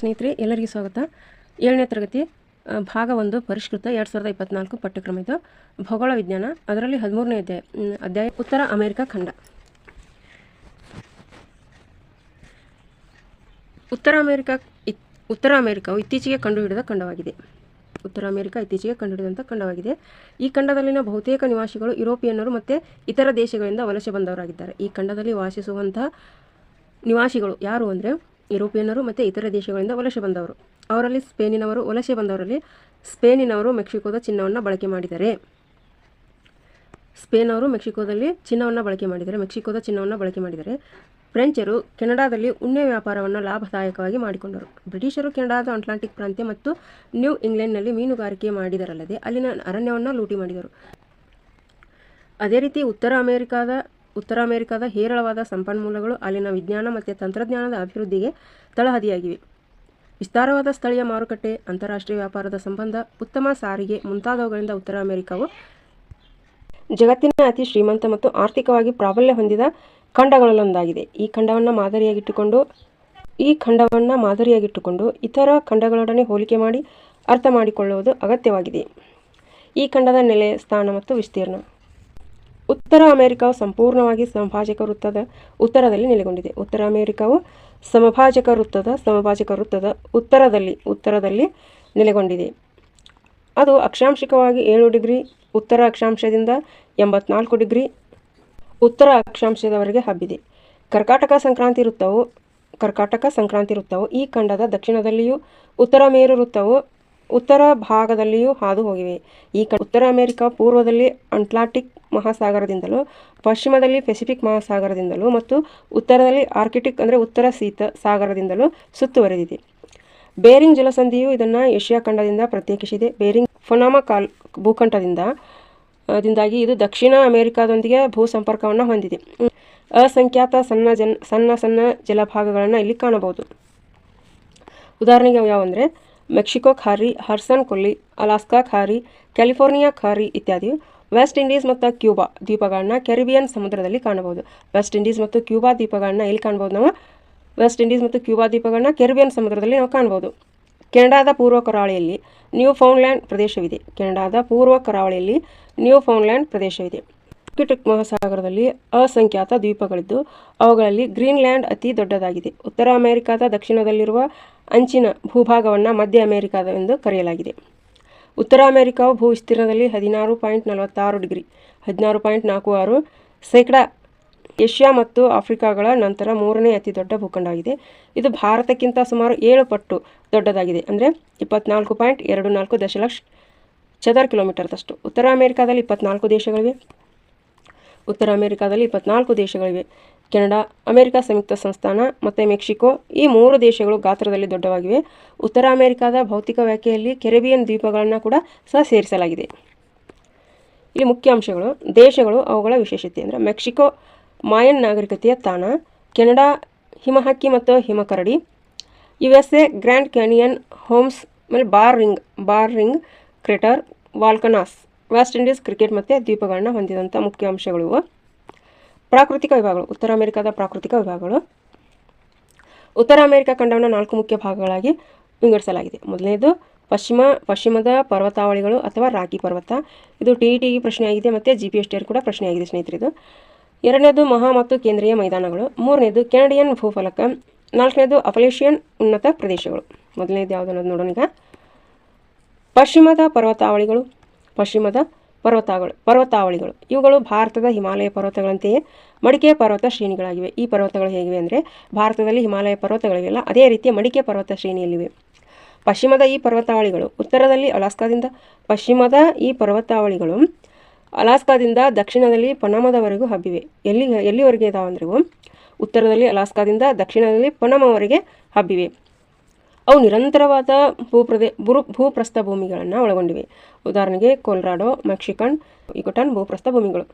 ಸ್ನೇಹಿತರೆ, ಎಲ್ಲರಿಗೂ ಸ್ವಾಗತ. ಏಳನೇ ತರಗತಿ ಭಾಗ ಒಂದು, ಪರಿಷ್ಕೃತ, ಎರಡು ಸಾವಿರದ ಇಪ್ಪತ್ನಾಲ್ಕು ಪಠ್ಯಕ್ರಮ ಇದು. ಭೌಗೋಳ ವಿಜ್ಞಾನ, ಅದರಲ್ಲಿ ಹದಿಮೂರನೇ ಅಧ್ಯಾಯ ಅಧ್ಯಾಯ, ಉತ್ತರ ಅಮೆರಿಕ ಖಂಡ. ಉತ್ತರ ಅಮೆರಿಕ ಉತ್ತರ ಅಮೆರಿಕವು ಇತ್ತೀಚೆಗೆ ಕಂಡುಹಿಡಿದ ಖಂಡವಾಗಿದೆ. ಉತ್ತರ ಅಮೆರಿಕ ಇತ್ತೀಚೆಗೆ ಕಂಡುಹಿಡಿದಂಥ ಖಂಡವಾಗಿದೆ. ಈ ಖಂಡದಲ್ಲಿನ ಬಹುತೇಕ ನಿವಾಸಿಗಳು ಯುರೋಪಿಯನ್ನರು ಮತ್ತು ಇತರ ದೇಶಗಳಿಂದ ವಲಸೆ ಬಂದವರಾಗಿದ್ದಾರೆ. ಈ ಖಂಡದಲ್ಲಿ ವಾಸಿಸುವಂತಹ ನಿವಾಸಿಗಳು ಯಾರು ಅಂದರೆ ಯುರೋಪಿಯನ್ನರು ಮತ್ತು ಇತರ ದೇಶಗಳಿಂದ ವಲಸೆ ಬಂದವರು. ಅವರಲ್ಲಿ ಸ್ಪೇನಿನವರು ವಲಸೆ ಬಂದವರಲ್ಲಿ ಸ್ಪೇನಿನವರು ಮೆಕ್ಸಿಕೋದ ಚಿನ್ನವನ್ನು ಬಳಕೆ ಮಾಡಿದರೆ. ಸ್ಪೇನ್ ಅವರು ಮೆಕ್ಸಿಕೋದಲ್ಲಿ ಚಿನ್ನವನ್ನು ಬಳಕೆ ಮಾಡಿದರೆ, ಮೆಕ್ಸಿಕೋದ ಚಿನ್ನವನ್ನು ಬಳಕೆ ಮಾಡಿದರೆ. ಫ್ರೆಂಚರು ಕೆನಡಾದಲ್ಲಿ ಉಣ್ಣೆ ವ್ಯಾಪಾರವನ್ನು ಲಾಭದಾಯಕವಾಗಿ ಮಾಡಿಕೊಂಡರು. ಬ್ರಿಟಿಷರು ಕೆನಡಾದ ಅಟ್ಲಾಂಟಿಕ್ ಪ್ರಾಂತ್ಯ ಮತ್ತು ನ್ಯೂ ಇಂಗ್ಲೆಂಡ್ನಲ್ಲಿ ಮೀನುಗಾರಿಕೆ ಮಾಡಿದರಲ್ಲದೆ ಅಲ್ಲಿನ ಅರಣ್ಯವನ್ನು ಲೂಟಿ ಮಾಡಿದರು. ಅದೇ ರೀತಿ ಉತ್ತರ ಅಮೆರಿಕಾದ ಉತ್ತರ ಅಮೆರಿಕಾದ ಹೇರಳವಾದ ಸಂಪನ್ಮೂಲಗಳು ಅಲ್ಲಿನ ವಿಜ್ಞಾನ ಮತ್ತು ತಂತ್ರಜ್ಞಾನದ ಅಭಿವೃದ್ಧಿಗೆ ತಳಹದಿಯಾಗಿವೆ. ವಿಸ್ತಾರವಾದ ಸ್ಥಳೀಯ ಮಾರುಕಟ್ಟೆ, ಅಂತಾರಾಷ್ಟ್ರೀಯ ವ್ಯಾಪಾರದ ಸಂಬಂಧ, ಉತ್ತಮ ಸಾರಿಗೆ ಮುಂತಾದವುಗಳಿಂದ ಉತ್ತರ ಅಮೆರಿಕವು ಜಗತ್ತಿನ ಅತಿ ಶ್ರೀಮಂತ ಮತ್ತು ಆರ್ಥಿಕವಾಗಿ ಪ್ರಾಬಲ್ಯ ಹೊಂದಿದ ಖಂಡಗಳಲ್ಲೊಂದಾಗಿದೆ. ಈ ಖಂಡವನ್ನು ಮಾದರಿಯಾಗಿಟ್ಟುಕೊಂಡು, ಈ ಖಂಡವನ್ನು ಮಾದರಿಯಾಗಿಟ್ಟುಕೊಂಡು ಇತರ ಖಂಡಗಳೊಡನೆ ಹೋಲಿಕೆ ಮಾಡಿ ಅರ್ಥ ಮಾಡಿಕೊಳ್ಳುವುದು ಅಗತ್ಯವಾಗಿದೆ. ಈ ಖಂಡದ ನೆಲೆ, ಸ್ಥಾನ ಮತ್ತು ವಿಸ್ತೀರ್ಣ. ಉತ್ತರ ಅಮೆರಿಕಾವು ಸಂಪೂರ್ಣವಾಗಿ ಸಮಭಾಜಕ ವೃತ್ತದ ಉತ್ತರದಲ್ಲಿ ನೆಲೆಗೊಂಡಿದೆ. ಉತ್ತರ ಅಮೆರಿಕಾವು ಸಮಭಾಜಕ ವೃತ್ತದ ಸಮಭಾಜಕ ವೃತ್ತದ ಉತ್ತರದಲ್ಲಿ ಉತ್ತರದಲ್ಲಿ ನೆಲೆಗೊಂಡಿದೆ. ಅದು ಅಕ್ಷಾಂಶಿಕವಾಗಿ ಏಳು ಡಿಗ್ರಿ, ಉತ್ತರ ಅಕ್ಷಾಂಶದಿಂದ ಎಂಬತ್ನಾಲ್ಕು ಡಿಗ್ರಿ, ಉತ್ತರ ಅಕ್ಷಾಂಶದವರೆಗೆ ಹಬ್ಬಿದೆ. ಕರ್ಕಾಟಕ ಸಂಕ್ರಾಂತಿ ವೃತ್ತವು, ಕರ್ಕಾಟಕ ಸಂಕ್ರಾಂತಿ ವೃತ್ತವು ಈ ಖಂಡದ ದಕ್ಷಿಣದಲ್ಲಿಯೂ, ಉತ್ತರ ಮೇರು ವೃತ್ತವು ಉತ್ತರ ಭಾಗದಲ್ಲಿಯೂ ಹಾದು ಹೋಗಿವೆ. ಈ ಉತ್ತರ ಅಮೆರಿಕ ಪೂರ್ವದಲ್ಲಿ ಅಟ್ಲಾಂಟಿಕ್ ಮಹಾಸಾಗರದಿಂದಲೂ, ಪಶ್ಚಿಮದಲ್ಲಿ ಪೆಸಿಫಿಕ್ ಮಹಾಸಾಗರದಿಂದಲೂ ಮತ್ತು ಉತ್ತರದಲ್ಲಿ ಆರ್ಕಿಟಿಕ್ ಅಂದರೆ ಉತ್ತರ ಶೀತ ಸಾಗರದಿಂದಲೂ ಸುತ್ತುವರೆದಿದೆ. ಬೇರಿಂಗ್ ಜಲಸಂಧಿಯು ಇದನ್ನು ಏಷ್ಯಾ ಖಂಡದಿಂದ ಪ್ರತ್ಯೇಕಿಸಿದೆ. ಬೇರಿಂಗ್ ಫೊನಾಮ ಕಾಲ್, ಭೂಖಂಡದಿಂದ ದಿಂದಾಗಿ ಇದು ದಕ್ಷಿಣ ಅಮೆರಿಕಾದೊಂದಿಗೆ ಭೂ ಸಂಪರ್ಕವನ್ನು ಹೊಂದಿದೆ. ಅಸಂಖ್ಯಾತ ಸಣ್ಣ ಜನ್, ಸಣ್ಣ ಸಣ್ಣ ಜಲಭಾಗಗಳನ್ನು ಇಲ್ಲಿ ಕಾಣಬಹುದು. ಉದಾಹರಣೆಗೆ ಯಾವಂದರೆ, ಮೆಕ್ಸಿಕೋ ಖಾರಿ, ಹರ್ಸನ್ ಕೊಲ್ಲಿ, ಅಲಾಸ್ಕಾ ಖಾರಿ, ಕ್ಯಾಲಿಫೋರ್ನಿಯಾ ಖಾರಿ ಇತ್ಯಾದಿ ವೆಸ್ಟ್ ಇಂಡೀಸ್ ಮತ್ತು ಕ್ಯೂಬಾ ದ್ವೀಪಗಳನ್ನ ಕೆರಿಬಿಯನ್ ಸಮುದ್ರದಲ್ಲಿ ಕಾಣಬಹುದು. ವೆಸ್ಟ್ ಇಂಡೀಸ್ ಮತ್ತು ಕ್ಯೂಬಾ ದ್ವೀಪಗಳನ್ನ ಎಲ್ಲಿ ಕಾಣ್ಬೋದು ನಾವು? ವೆಸ್ಟ್ ಇಂಡೀಸ್ ಮತ್ತು ಕ್ಯೂಬಾ ದ್ವೀಪಗಳನ್ನ ಕೆರಿಬಿಯನ್ ಸಮುದ್ರದಲ್ಲಿ ನಾವು ಕಾಣ್ಬೋದು ಕೆನಡಾದ ಪೂರ್ವ ಕರಾವಳಿಯಲ್ಲಿ ನ್ಯೂ ಫೌಂಡ್ಲ್ಯಾಂಡ್ ಪ್ರದೇಶವಿದೆ. ಕೆನಡಾದ ಪೂರ್ವ ಕರಾವಳಿಯಲ್ಲಿ ನ್ಯೂ ಫೌಂಡ್ಲ್ಯಾಂಡ್ ಪ್ರದೇಶವಿದೆ. ಆರ್ಕಿಟಿಕ್ ಮಹಾಸಾಗರದಲ್ಲಿ ಅಸಂಖ್ಯಾತ ದ್ವೀಪಗಳಿದ್ದು, ಅವುಗಳಲ್ಲಿ ಗ್ರೀನ್ಲ್ಯಾಂಡ್ ಅತಿ ದೊಡ್ಡದಾಗಿದೆ. ಉತ್ತರ ಅಮೆರಿಕಾದ ದಕ್ಷಿಣದಲ್ಲಿರುವ ಅಂಚಿನ ಭೂಭಾಗವನ್ನು ಮಧ್ಯ ಅಮೆರಿಕಾದ ಎಂದು ಕರೆಯಲಾಗಿದೆ. ಉತ್ತರ ಅಮೆರಿಕಾವು ಭೂ ವಿಸ್ತೀರ್ಣದಲ್ಲಿ ಹದಿನಾರು ಪಾಯಿಂಟ್ ನಲವತ್ತಾರು ಡಿಗ್ರಿ, ಹದಿನಾರು ಪಾಯಿಂಟ್ ನಾಲ್ಕು ಆರು ಶೇಕಡ ಏಷ್ಯಾ ಮತ್ತು ಆಫ್ರಿಕಾಗಳ ನಂತರ ಮೂರನೇ ಅತಿ ದೊಡ್ಡ ಭೂಖಂಡವಾಗಿದೆ ಇದು ಭಾರತಕ್ಕಿಂತ ಸುಮಾರು ಏಳು ಪಟ್ಟು ದೊಡ್ಡದಾಗಿದೆ, ಅಂದರೆ ಇಪ್ಪತ್ನಾಲ್ಕು ಪಾಯಿಂಟ್ ಎರಡು ನಾಲ್ಕು ದಶಲಕ್ಷ ಚದರ್ ಕಿಲೋಮೀಟರ್ದಷ್ಟು. ಉತ್ತರ ಅಮೆರಿಕಾದಲ್ಲಿ ಇಪ್ಪತ್ನಾಲ್ಕು ದೇಶಗಳಿವೆ. ಉತ್ತರ ಅಮೆರಿಕಾದಲ್ಲಿ ಇಪ್ಪತ್ನಾಲ್ಕು ದೇಶಗಳಿವೆ. ಕೆನಡಾ, ಅಮೆರಿಕ ಸಂಯುಕ್ತ ಸಂಸ್ಥಾನ ಮತ್ತು ಮೆಕ್ಸಿಕೋ ಈ ಮೂರು ದೇಶಗಳು ಗಾತ್ರದಲ್ಲಿ ದೊಡ್ಡವಾಗಿವೆ. ಉತ್ತರ ಅಮೆರಿಕಾದ ಭೌತಿಕ ವ್ಯಾಖ್ಯೆಯಲ್ಲಿ ಕೆರೆಬಿಯನ್ ದ್ವೀಪಗಳನ್ನು ಕೂಡ ಸಹ ಸೇರಿಸಲಾಗಿದೆ. ಇಲ್ಲಿ ಮುಖ್ಯ ಅಂಶಗಳು. ದೇಶಗಳು ಅವುಗಳ ವಿಶೇಷತೆ ಅಂದರೆ ಮೆಕ್ಸಿಕೋ, ಮಾಯನ್ ನಾಗರಿಕತೆಯ ತಾಣ, ಕೆನಡಾ, ಹಿಮಹಕ್ಕಿ ಮತ್ತು ಹಿಮಕರಡಿ U S A Grand Canyon homes ಆಮೇಲೆ Barringer Barringer crater volcanoes, West Indies cricket ಮತ್ತು ದ್ವೀಪಗಳನ್ನು ಹೊಂದಿದಂಥ ಮುಖ್ಯ ಅಂಶಗಳು ಇವು. ಪ್ರಾಕೃತಿಕ ವಿಭಾಗಗಳು. ಉತ್ತರ ಅಮೆರಿಕಾದ ಪ್ರಾಕೃತಿಕ ವಿಭಾಗಗಳು. ಉತ್ತರ ಅಮೆರಿಕ ಖಂಡವನ್ನು ನಾಲ್ಕು ಮುಖ್ಯ ಭಾಗಗಳಾಗಿ ವಿಂಗಡಿಸಲಾಗಿದೆ. ಮೊದಲನೇದು ಪಶ್ಚಿಮ, ಪಶ್ಚಿಮದ ಪರ್ವತಾವಳಿಗಳು ಅಥವಾ ರಾಗಿ ಪರ್ವತ. ಇದು ಟಿ ಟಿ ಪ್ರಶ್ನೆಯಾಗಿದೆ ಮತ್ತು G P S T R ಕೂಡ ಪ್ರಶ್ನೆಯಾಗಿದೆ ಸ್ನೇಹಿತರೆ ಇದು ಎರಡನೇದು ಮಹಾ ಮತ್ತು ಕೇಂದ್ರೀಯ ಮೈದಾನಗಳು. ಮೂರನೇದು ಕೆನಡಿಯನ್ ಭೂಫಲಕ. ನಾಲ್ಕನೇದು ಅಪಲೇಷಿಯನ್ ಉನ್ನತ ಪ್ರದೇಶಗಳು. ಮೊದಲನೇದು ಯಾವುದು ಅನ್ನೋದು ನೋಡೋಣ ಈಗ. ಪಶ್ಚಿಮದ ಪರ್ವತಾವಳಿಗಳು. ಪಶ್ಚಿಮದ ಪರ್ವತಾವಳಿ ಪರ್ವತಾವಳಿಗಳು. ಇವುಗಳು ಭಾರತದ ಹಿಮಾಲಯ ಪರ್ವತಗಳಂತೆಯೇ ಮಡಿಕೆ ಪರ್ವತ ಶ್ರೇಣಿಗಳಾಗಿವೆ. ಈ ಪರ್ವತಗಳು ಹೇಗಿವೆ ಅಂದರೆ ಭಾರತದಲ್ಲಿ ಹಿಮಾಲಯ ಪರ್ವತಗಳಿವೆಲ್ಲ ಅದೇ ರೀತಿಯ ಮಡಿಕೆ ಪರ್ವತ ಶ್ರೇಣಿಯಲ್ಲಿವೆ. ಪಶ್ಚಿಮದ ಈ ಪರ್ವತಾವಳಿಗಳು ಉತ್ತರದಲ್ಲಿ ಅಲಾಸ್ಕಾದಿಂದ, ಪಶ್ಚಿಮದ ಈ ಪರ್ವತಾವಳಿಗಳು ಅಲಾಸ್ಕಾದಿಂದ ದಕ್ಷಿಣದಲ್ಲಿ ಪನಾಮದವರೆಗೂ ಹಬ್ಬಿವೆ. ಎಲ್ಲಿ, ಎಲ್ಲಿವರೆಗೆ ಇದಾವೆ ಅಂದ್ರೆ ಉತ್ತರದಲ್ಲಿ ಅಲಾಸ್ಕಾದಿಂದ ದಕ್ಷಿಣದಲ್ಲಿ ಪನಾಮವರೆಗೆ ಹಬ್ಬಿವೆ. ಅವು ನಿರಂತರವಾದ ಭೂಪ್ರದೇ ಭೂ ಭೂಪ್ರಸ್ಥ ಭೂಮಿಗಳನ್ನು ಒಳಗೊಂಡಿವೆ. ಉದಾಹರಣೆಗೆ ಕೊಲ್ರಾಡೋ, ಮೆಕ್ಸಿಕನ್ ಇಕೊಟನ್ ಭೂಪ್ರಸ್ಥ ಭೂಮಿಗಳು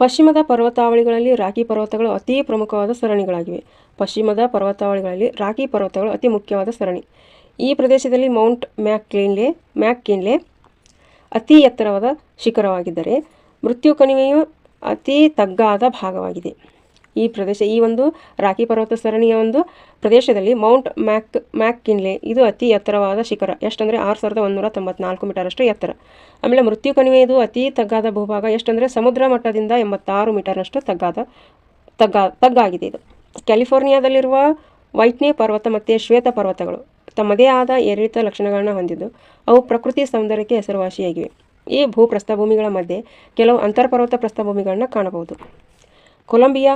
ಪಶ್ಚಿಮದ ಪರ್ವತಾವಳಿಗಳಲ್ಲಿ ರಾಕಿ ಪರ್ವತಗಳು ಅತಿ ಪ್ರಮುಖವಾದ ಸರಣಿಗಳಾಗಿವೆ. ಪಶ್ಚಿಮದ ಪರ್ವತಾವಳಿಗಳಲ್ಲಿ ರಾಕಿ ಪರ್ವತಗಳು ಅತಿ ಮುಖ್ಯವಾದ ಸರಣಿ. ಈ ಪ್ರದೇಶದಲ್ಲಿ ಮೌಂಟ್ ಮ್ಯಾಕ್ಲಿನ್ಲೆ ಮ್ಯಾಕ್ಕಿನ್ಲೆ ಅತಿ ಎತ್ತರವಾದ ಶಿಖರವಾಗಿದ್ದರೆ ಮೃತ್ಯು ಕಣಿವೆಯು ಅತಿ ತಗ್ಗಾದ ಭಾಗವಾಗಿದೆ. ಈ ಪ್ರದೇಶ, ಈ ಒಂದು ರಾಕಿ ಪರ್ವತ ಸರಣಿಯ ಒಂದು ಪ್ರದೇಶದಲ್ಲಿ ಮೌಂಟ್ ಮ್ಯಾಕ್ ಮ್ಯಾಕ್ ಕಿನ್ಲೆ ಇದು ಅತಿ ಎತ್ತರವಾದ ಶಿಖರ. ಎಷ್ಟಂದರೆ ಆರು ಸಾವಿರದ ಒಂದೂರ ತೊಂಬತ್ನಾಲ್ಕು ಮೀಟರಷ್ಟು ಎತ್ತರ. ಆಮೇಲೆ ಮೃತ್ಯು ಕಣಿವೆ ಇದು ಅತಿ ತಗ್ಗಾದ ಭೂಭಾಗ. ಎಷ್ಟಂದರೆ ಸಮುದ್ರ ಮಟ್ಟದಿಂದ ಎಂಬತ್ತಾರು ಮೀಟರ್ನಷ್ಟು ತಗ್ಗಾದ, ತಗ್ಗಾ, ತಗ್ಗಾಗಿದೆ ಇದು. ಕ್ಯಾಲಿಫೋರ್ನಿಯಾದಲ್ಲಿರುವ ವೈಟ್ನೇ ಪರ್ವತ ಮತ್ತು ಶ್ವೇತ ಪರ್ವತಗಳು ತಮ್ಮದೇ ಆದ ಏರಿಳಿತ ಲಕ್ಷಣಗಳನ್ನು ಹೊಂದಿದ್ದು. ಅವು ಪ್ರಕೃತಿ ಸೌಂದರ್ಯಕ್ಕೆ ಹೆಸರುವಾಸಿಯಾಗಿವೆ. ಈ ಭೂಪ್ರಸ್ಥಭೂಮಿಗಳ ಮಧ್ಯೆ ಕೆಲವು ಅಂತರ್ಪರ್ವತ ಪ್ರಸ್ಥಭೂಮಿಗಳನ್ನು ಕಾಣಬಹುದು. ಕೊಲಂಬಿಯಾ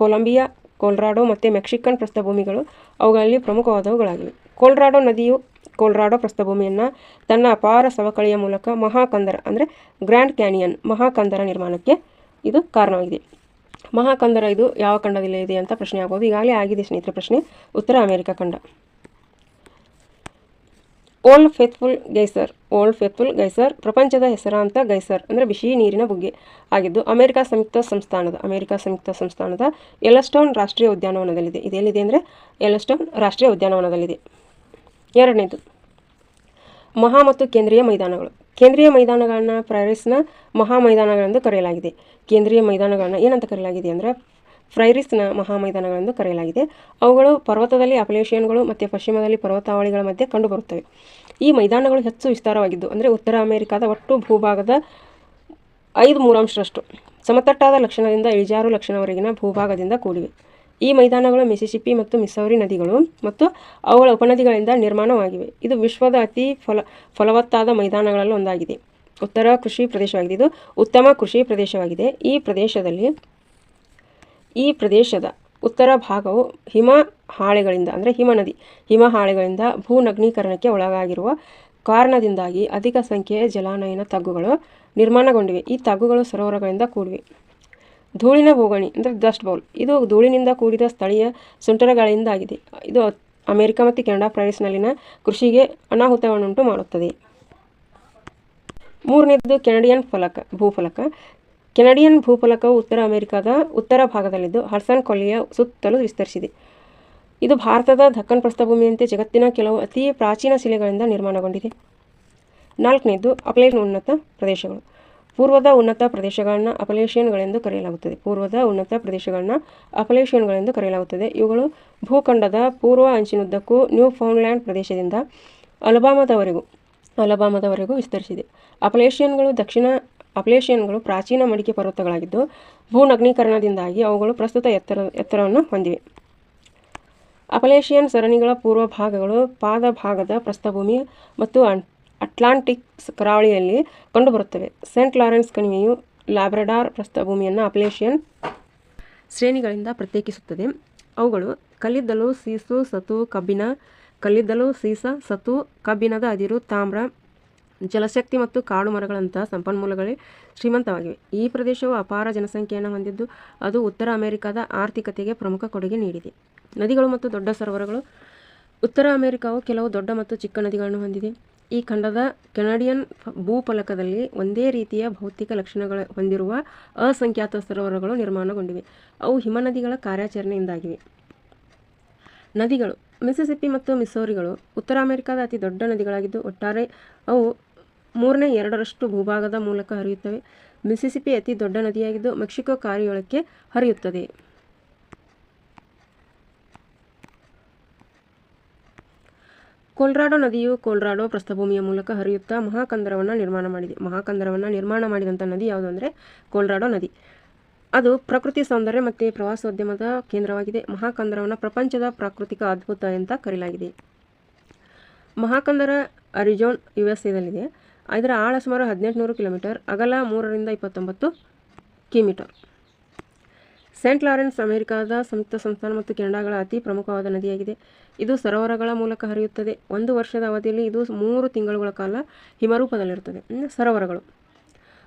ಕೊಲಂಬಿಯಾ, ಕೊಲ್ರಾಡೋ ಮತ್ತು ಮೆಕ್ಸಿಕನ್ ಪ್ರಸ್ಥಭೂಮಿಗಳು ಅವುಗಳಲ್ಲಿ ಪ್ರಮುಖವಾದವುಗಳಾಗಿವೆ. ಕೊಲ್ರಾಡೋ ನದಿಯು ಕೊಲ್ರಾಡೋ ಪ್ರಸ್ಥಭೂಮಿಯನ್ನು ತನ್ನ ಅಪಾರ ಸವಕಳಿಯ ಮೂಲಕ ಮಹಾಕಂದರ ಅಂದರೆ ಗ್ರ್ಯಾಂಡ್ ಕ್ಯಾನಿಯನ್ ಮಹಾಕಂದರ ನಿರ್ಮಾಣಕ್ಕೆ ಇದು ಕಾರಣವಾಗಿದೆ. ಮಹಾಕಂದರ ಇದು ಯಾವ ಖಂಡದಲ್ಲಿ ಇದೆ ಅಂತ ಪ್ರಶ್ನೆ ಆಗ್ಬೋದು ಈಗಾಗಲೇ ಆಗಿದೆ ಸ್ನೇಹಿತರೆ ಪ್ರಶ್ನೆ. ಉತ್ತರ ಅಮೆರಿಕ ಖಂಡ. Old Faithful geyser Old Faithful geyser, ಪ್ರಪಂಚದ ಹೆಸರಾಂತ ಗೈಸರ್ ಅಂದರೆ ಬಿಸಿ ನೀರಿನ ಬುಗ್ಗೆ ಆಗಿದ್ದು ಅಮೆರಿಕ ಸಂಯುಕ್ತ ಸಂಸ್ಥಾನದ, ಅಮೆರಿಕ ಸಂಯುಕ್ತ ಸಂಸ್ಥಾನದ ಎಲ್ಲಸ್ಟೋನ್ ರಾಷ್ಟ್ರೀಯ ಉದ್ಯಾನವನದಲ್ಲಿದೆ. ಇದೆಲ್ಲಿದೆ ಅಂದರೆ ಎಲ್ಲಸ್ಟೋನ್ ರಾಷ್ಟ್ರೀಯ ಉದ್ಯಾನವನದಲ್ಲಿದೆ. ಎರಡನೇದು, ಮಹಾ ಮತ್ತು ಕೇಂದ್ರೀಯ ಮೈದಾನಗಳು. ಕೇಂದ್ರೀಯ ಮೈದಾನಗಳನ್ನ ಪ್ರೈರಿಸ್ನ ಮಹಾ ಮೈದಾನಗಳೆಂದು ಕರೆಯಲಾಗಿದೆ. ಕೇಂದ್ರೀಯ ಮೈದಾನಗಳನ್ನ ಏನಂತ ಕರೆಯಲಾಗಿದೆ ಅಂದರೆ ಫ್ರೈರಿಸ್ನ ಮಹಾ ಮೈದಾನಗಳೆಂದು ಕರೆಯಲಾಗಿದೆ. ಅವುಗಳು ಪರ್ವತದಲ್ಲಿ ಅಪಲೇಷಿಯನ್ಗಳು ಮತ್ತು ಪಶ್ಚಿಮದಲ್ಲಿ ಪರ್ವತಾವಳಿಗಳ ಮಧ್ಯೆ ಕಂಡುಬರುತ್ತವೆ. ಈ ಮೈದಾನಗಳು ಹೆಚ್ಚು ವಿಸ್ತಾರವಾಗಿದ್ದು, ಅಂದರೆ ಉತ್ತರ ಅಮೆರಿಕಾದ ಒಟ್ಟು ಭೂಭಾಗದ ಐದು ಮೂರಾಂಶರಷ್ಟು, ಸಮತಟ್ಟಾದ ಲಕ್ಷಣದಿಂದ ಇಳಿಜಾರು ಲಕ್ಷಣವರೆಗಿನ ಭೂಭಾಗದಿಂದ ಕೂಡಿವೆ. ಈ ಮೈದಾನಗಳು ಮಿಸಿಸಿಪಿ ಮತ್ತು ಮಿಸೌರಿ ನದಿಗಳು ಮತ್ತು ಅವುಗಳ ಉಪನದಿಗಳಿಂದ ನಿರ್ಮಾಣವಾಗಿವೆ. ಇದು ವಿಶ್ವದ ಅತಿ ಫಲ, ಫಲವತ್ತಾದ ಮೈದಾನಗಳಲ್ಲಿ ಒಂದಾಗಿದೆ. ಉತ್ತರ ಕೃಷಿ ಪ್ರದೇಶವಾಗಿದೆ. ಇದು ಉತ್ತಮ ಕೃಷಿ ಪ್ರದೇಶವಾಗಿದೆ. ಈ ಪ್ರದೇಶದಲ್ಲಿ ಈ ಪ್ರದೇಶದ ಉತ್ತರ ಭಾಗವು ಹಿಮ ಹಾಳೆಗಳಿಂದ, ಅಂದರೆ ಹಿಮನದಿ ಹಿಮ ಹಾಳೆಗಳಿಂದ ಭೂನಗ್ನೀಕರಣಕ್ಕೆ ಒಳಗಾಗಿರುವ ಕಾರಣದಿಂದಾಗಿ ಅಧಿಕ ಸಂಖ್ಯೆಯ ಜಲಾನಯನ ತಗ್ಗುಗಳು ನಿರ್ಮಾಣಗೊಂಡಿವೆ. ಈ ತಗ್ಗುಗಳು ಸರೋವರಗಳಿಂದ ಕೂಡಿವೆ. ಧೂಳಿನ ಬೋಗಣಿ, ಅಂದರೆ ಡಸ್ಟ್ ಬೌಲ್. ಇದು ಧೂಳಿನಿಂದ ಕೂಡಿದ ಸ್ಥಳೀಯ ಸುಂಟರಗಳಿಂದಾಗಿದೆ. ಇದು ಅಮೆರಿಕ ಮತ್ತು ಕೆನಡಾ ಪ್ರದೇಶದಲ್ಲಿನ ಕೃಷಿಗೆ ಅನಾಹುತವನ್ನುಂಟು ಮಾಡುತ್ತದೆ. ಮೂರನೇದು ಕೆನಡಿಯನ್ ಫಲಕ, ಭೂಫಲಕ. ಕೆನಡಿಯನ್ ಭೂಫಲಕವು ಉತ್ತರ ಅಮೆರಿಕದ ಉತ್ತರ ಭಾಗದಲ್ಲಿದ್ದು ಹರ್ಸನ್ ಕೊಲ್ಲಿಯ ಸುತ್ತಲೂ ವಿಸ್ತರಿಸಿದೆ. ಇದು ಭಾರತದ ದಕ್ಕನ್ ಪ್ರಸ್ಥಭೂಮಿಯಂತೆ ಜಗತ್ತಿನ ಕೆಲವು ಅತಿ ಪ್ರಾಚೀನ ಶಿಲೆಗಳಿಂದ ನಿರ್ಮಾಣಗೊಂಡಿದೆ. ನಾಲ್ಕನೇದು ಅಪಲೇಷನ್ ಉನ್ನತ ಪ್ರದೇಶಗಳು. ಪೂರ್ವದ ಉನ್ನತ ಪ್ರದೇಶಗಳನ್ನು ಅಪಲೇಷಿಯನ್ಗಳೆಂದು ಕರೆಯಲಾಗುತ್ತದೆ. ಪೂರ್ವದ ಉನ್ನತ ಪ್ರದೇಶಗಳನ್ನು ಅಪಲೇಷಿಯನ್ಗಳೆಂದು ಕರೆಯಲಾಗುತ್ತದೆ. ಇವುಗಳು ಭೂಖಂಡದ ಪೂರ್ವ ಅಂಚಿನುದ್ದಕ್ಕೂ ನ್ಯೂ ಫೌಂಡ್ಲ್ಯಾಂಡ್ ಪ್ರದೇಶದಿಂದ ಅಲಬಾಮದವರೆಗೂ ಅಲಬಾಮದವರೆಗೂ ವಿಸ್ತರಿಸಿದೆ. ಅಪಲೇಷಿಯನ್ಗಳು ದಕ್ಷಿಣ ಅಪಲೇಷಿಯನ್ಗಳು ಪ್ರಾಚೀನ ಮಡಿಕೆ ಪರ್ವತಗಳಾಗಿದ್ದು, ಭೂನಗ್ನೀಕರಣದಿಂದಾಗಿ ಅವುಗಳು ಪ್ರಸ್ತುತ ಎತ್ತರ, ಎತ್ತರವನ್ನು ಹೊಂದಿವೆ. ಅಪಲೇಷಿಯನ್ ಸರಣಿಗಳ ಪೂರ್ವ ಭಾಗಗಳು ಪಾದ ಭಾಗದ ಪ್ರಸ್ಥಭೂಮಿ ಮತ್ತು ಅಟ್ಲಾಂಟಿಕ್ ಕರಾವಳಿಯಲ್ಲಿ ಕಂಡುಬರುತ್ತವೆ. ಸೆಂಟ್ ಲಾರೆನ್ಸ್ ಕಣಿವೆಯು ಲ್ಯಾಬ್ರಡಾರ್ ಪ್ರಸ್ಥಭೂಮಿಯನ್ನು ಅಪಲೇಷಿಯನ್ ಶ್ರೇಣಿಗಳಿಂದ ಪ್ರತ್ಯೇಕಿಸುತ್ತದೆ. ಅವುಗಳು ಕಲ್ಲಿದ್ದಲು ಸೀಸು, ಸತು ಕಬ್ಬಿಣ ಕಲ್ಲಿದ್ದಲು ಸೀಸ, ಸತು, ಕಬ್ಬಿಣದ ಅದಿರು, ತಾಮ್ರ ಜಲಶಕ್ತಿ ಮತ್ತು ಕಾಡು ಮರಗಳಂತಹ ಸಂಪನ್ಮೂಲಗಳೇ ಶ್ರೀಮಂತವಾಗಿವೆ. ಈ ಪ್ರದೇಶವು ಅಪಾರ ಜನಸಂಖ್ಯೆಯನ್ನು ಹೊಂದಿದ್ದು, ಅದು ಉತ್ತರ ಅಮೆರಿಕದ ಆರ್ಥಿಕತೆಗೆ ಪ್ರಮುಖ ಕೊಡುಗೆ ನೀಡಿದೆ. ನದಿಗಳು ಮತ್ತು ದೊಡ್ಡ ಸರೋವರಗಳು. ಉತ್ತರ ಅಮೆರಿಕಾವು ಕೆಲವು ದೊಡ್ಡ ಮತ್ತು ಚಿಕ್ಕ ನದಿಗಳನ್ನು ಹೊಂದಿದೆ. ಈ ಖಂಡದ ಕೆನಡಿಯನ್ ಭೂಫಲಕದಲ್ಲಿ ಒಂದೇ ರೀತಿಯ ಭೌತಿಕ ಲಕ್ಷಣಗಳ ಹೊಂದಿರುವ ಅಸಂಖ್ಯಾತ ಸರೋವರಗಳು ನಿರ್ಮಾಣಗೊಂಡಿವೆ. ಅವು ಹಿಮನದಿಗಳ ಕಾರ್ಯಾಚರಣೆಯಿಂದಾಗಿವೆ. ನದಿಗಳು. ಮಿಸಿಸಿಪ್ಪಿ ಮತ್ತು ಮಿಸೋರಿಗಳು. ಉತ್ತರ ಅಮೆರಿಕಾದ ಅತಿ ದೊಡ್ಡ ನದಿಗಳಾಗಿದ್ದು, ಒಟ್ಟಾರೆ ಅವು ಮೂರನೇ ಎರಡರಷ್ಟು ಭೂಭಾಗದ ಮೂಲಕ ಹರಿಯುತ್ತವೆ. ಮಿಸಿಸಿಪಿ ಅತಿ ದೊಡ್ಡ ನದಿಯಾಗಿದ್ದು ಮೆಕ್ಸಿಕೋ ಕಾರಿಯೊಳಕ್ಕೆ ಹರಿಯುತ್ತದೆ. ಕೊಲ್ರಾಡೋ ನದಿಯು ಕೊಲ್ರಾಡೋ ಪ್ರಸ್ಥಭೂಮಿಯ ಮೂಲಕ ಹರಿಯುತ್ತಾ ಮಹಾಕಂದರವನ್ನು ನಿರ್ಮಾಣ ಮಾಡಿದೆ. ಮಹಾಕಂದರವನ್ನು ನಿರ್ಮಾಣ ಮಾಡಿದಂಥ ನದಿ ಯಾವುದು ಅಂದರೆ ಕೊಲ್ರಾಡೋ ನದಿ. ಅದು ಪ್ರಕೃತಿ ಸೌಂದರ್ಯ ಮತ್ತು ಪ್ರವಾಸೋದ್ಯಮದ ಕೇಂದ್ರವಾಗಿದೆ. ಮಹಾಕಂದರವನ್ನು ಪ್ರಪಂಚದ ಪ್ರಾಕೃತಿಕ ಅದ್ಭುತ ಅಂತ ಕರೆಯಲಾಗಿದೆ ಮಹಾಕಂದರ ಅರಿಜೋನ್, ಯು ಎಸ್ ಎದಲ್ಲಿದೆ ಇದರ ಆಳ ಸುಮಾರು ಹದಿನೆಂಟುನೂರು ಕಿಲೋಮೀಟರ್, ಅಗಲ ಮೂರರಿಂದ ಇಪ್ಪತ್ತೊಂಬತ್ತು ಕಿಮೀಟರ್. ಸೇಂಟ್ ಲಾರೆನ್ಸ್ ಅಮೆರಿಕಾದ ಸಂಯುಕ್ತ ಸಂಸ್ಥಾನ ಮತ್ತು ಕೆನಡಾಗಳ ಅತಿ ಪ್ರಮುಖವಾದ ನದಿಯಾಗಿದೆ. ಇದು ಸರೋವರಗಳ ಮೂಲಕ ಹರಿಯುತ್ತದೆ. ಒಂದು ವರ್ಷದ ಅವಧಿಯಲ್ಲಿ ಇದು ಮೂರು ತಿಂಗಳುಗಳ ಕಾಲ ಹಿಮರೂಪದಲ್ಲಿರುತ್ತದೆ. ಸರೋವರಗಳು.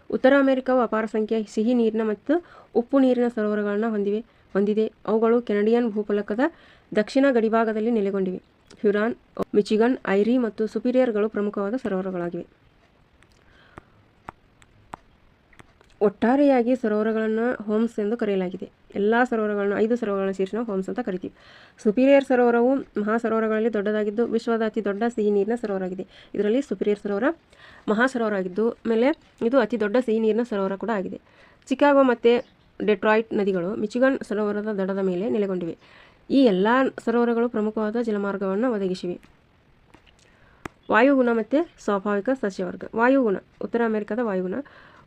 ಉತ್ತರ ಅಮೆರಿಕಾವು ಅಪಾರ ಸಂಖ್ಯೆಯ ಸಿಹಿ ನೀರಿನ ಮತ್ತು ಉಪ್ಪು ನೀರಿನ ಸರೋವರಗಳನ್ನು ಹೊಂದಿವೆ, ಹೊಂದಿದೆ. ಅವುಗಳು ಕೆನಡಿಯನ್ ಭೂಫಲಕದ ದಕ್ಷಿಣ ಗಡಿಭಾಗದಲ್ಲಿ ನೆಲೆಗೊಂಡಿವೆ. ಹ್ಯುರಾನ್, ಮಿಚಿಗನ್, ಐರಿ ಮತ್ತು ಸುಪೀರಿಯರ್ಗಳು ಪ್ರಮುಖವಾದ ಸರೋವರಗಳಾಗಿವೆ. ಒಟ್ಟಾರೆಯಾಗಿ ಸರೋವರಗಳನ್ನು ಹೋಮ್ಸ್ ಎಂದು ಕರೆಯಲಾಗಿದೆ. ಎಲ್ಲ ಸರೋವರಗಳನ್ನು, ಐದು ಸರೋವರಗಳನ್ನು ಸೇರಿಸಿ ಹೋಮ್ಸ್ ಅಂತ ಕರಿತೀವಿ. ಸುಪೀರಿಯರ್ ಸರೋವರವು ಮಹಾ ಸರೋವರಗಳಲ್ಲಿ ದೊಡ್ಡದಾಗಿದ್ದು, ವಿಶ್ವದ ಅತಿ ದೊಡ್ಡ ಸಿಹಿ ನೀರಿನ ಸರೋವರವಾಗಿದೆ. ಇದರಲ್ಲಿ ಸುಪೀರಿಯರ್ ಸರೋವರ ಮಹಾ ಸರೋವರ ಆಗಿದ್ದು ಆಮೇಲೆ ಇದು ಅತಿ ದೊಡ್ಡ ಸಿಹಿ ನೀರಿನ ಸರೋವರ ಕೂಡ ಆಗಿದೆ. ಚಿಕಾಗೋ ಮತ್ತು ಡೆಟ್ರಾಯ್ಟ್ ನದಿಗಳು ಮಿಚಿಗನ್ ಸರೋವರದ ದಡದ ಮೇಲೆ ನೆಲೆಗೊಂಡಿವೆ. ಈ ಎಲ್ಲ ಸರೋವರಗಳು ಪ್ರಮುಖವಾದ ಜಲಮಾರ್ಗವನ್ನು ಒದಗಿಸಿವೆ. ವಾಯುಗುಣ ಮತ್ತು ಸ್ವಾಭಾವಿಕ ಸಸ್ಯವರ್ಗ. ವಾಯುಗುಣ, ಉತ್ತರ ಅಮೆರಿಕದ ವಾಯುಗುಣ.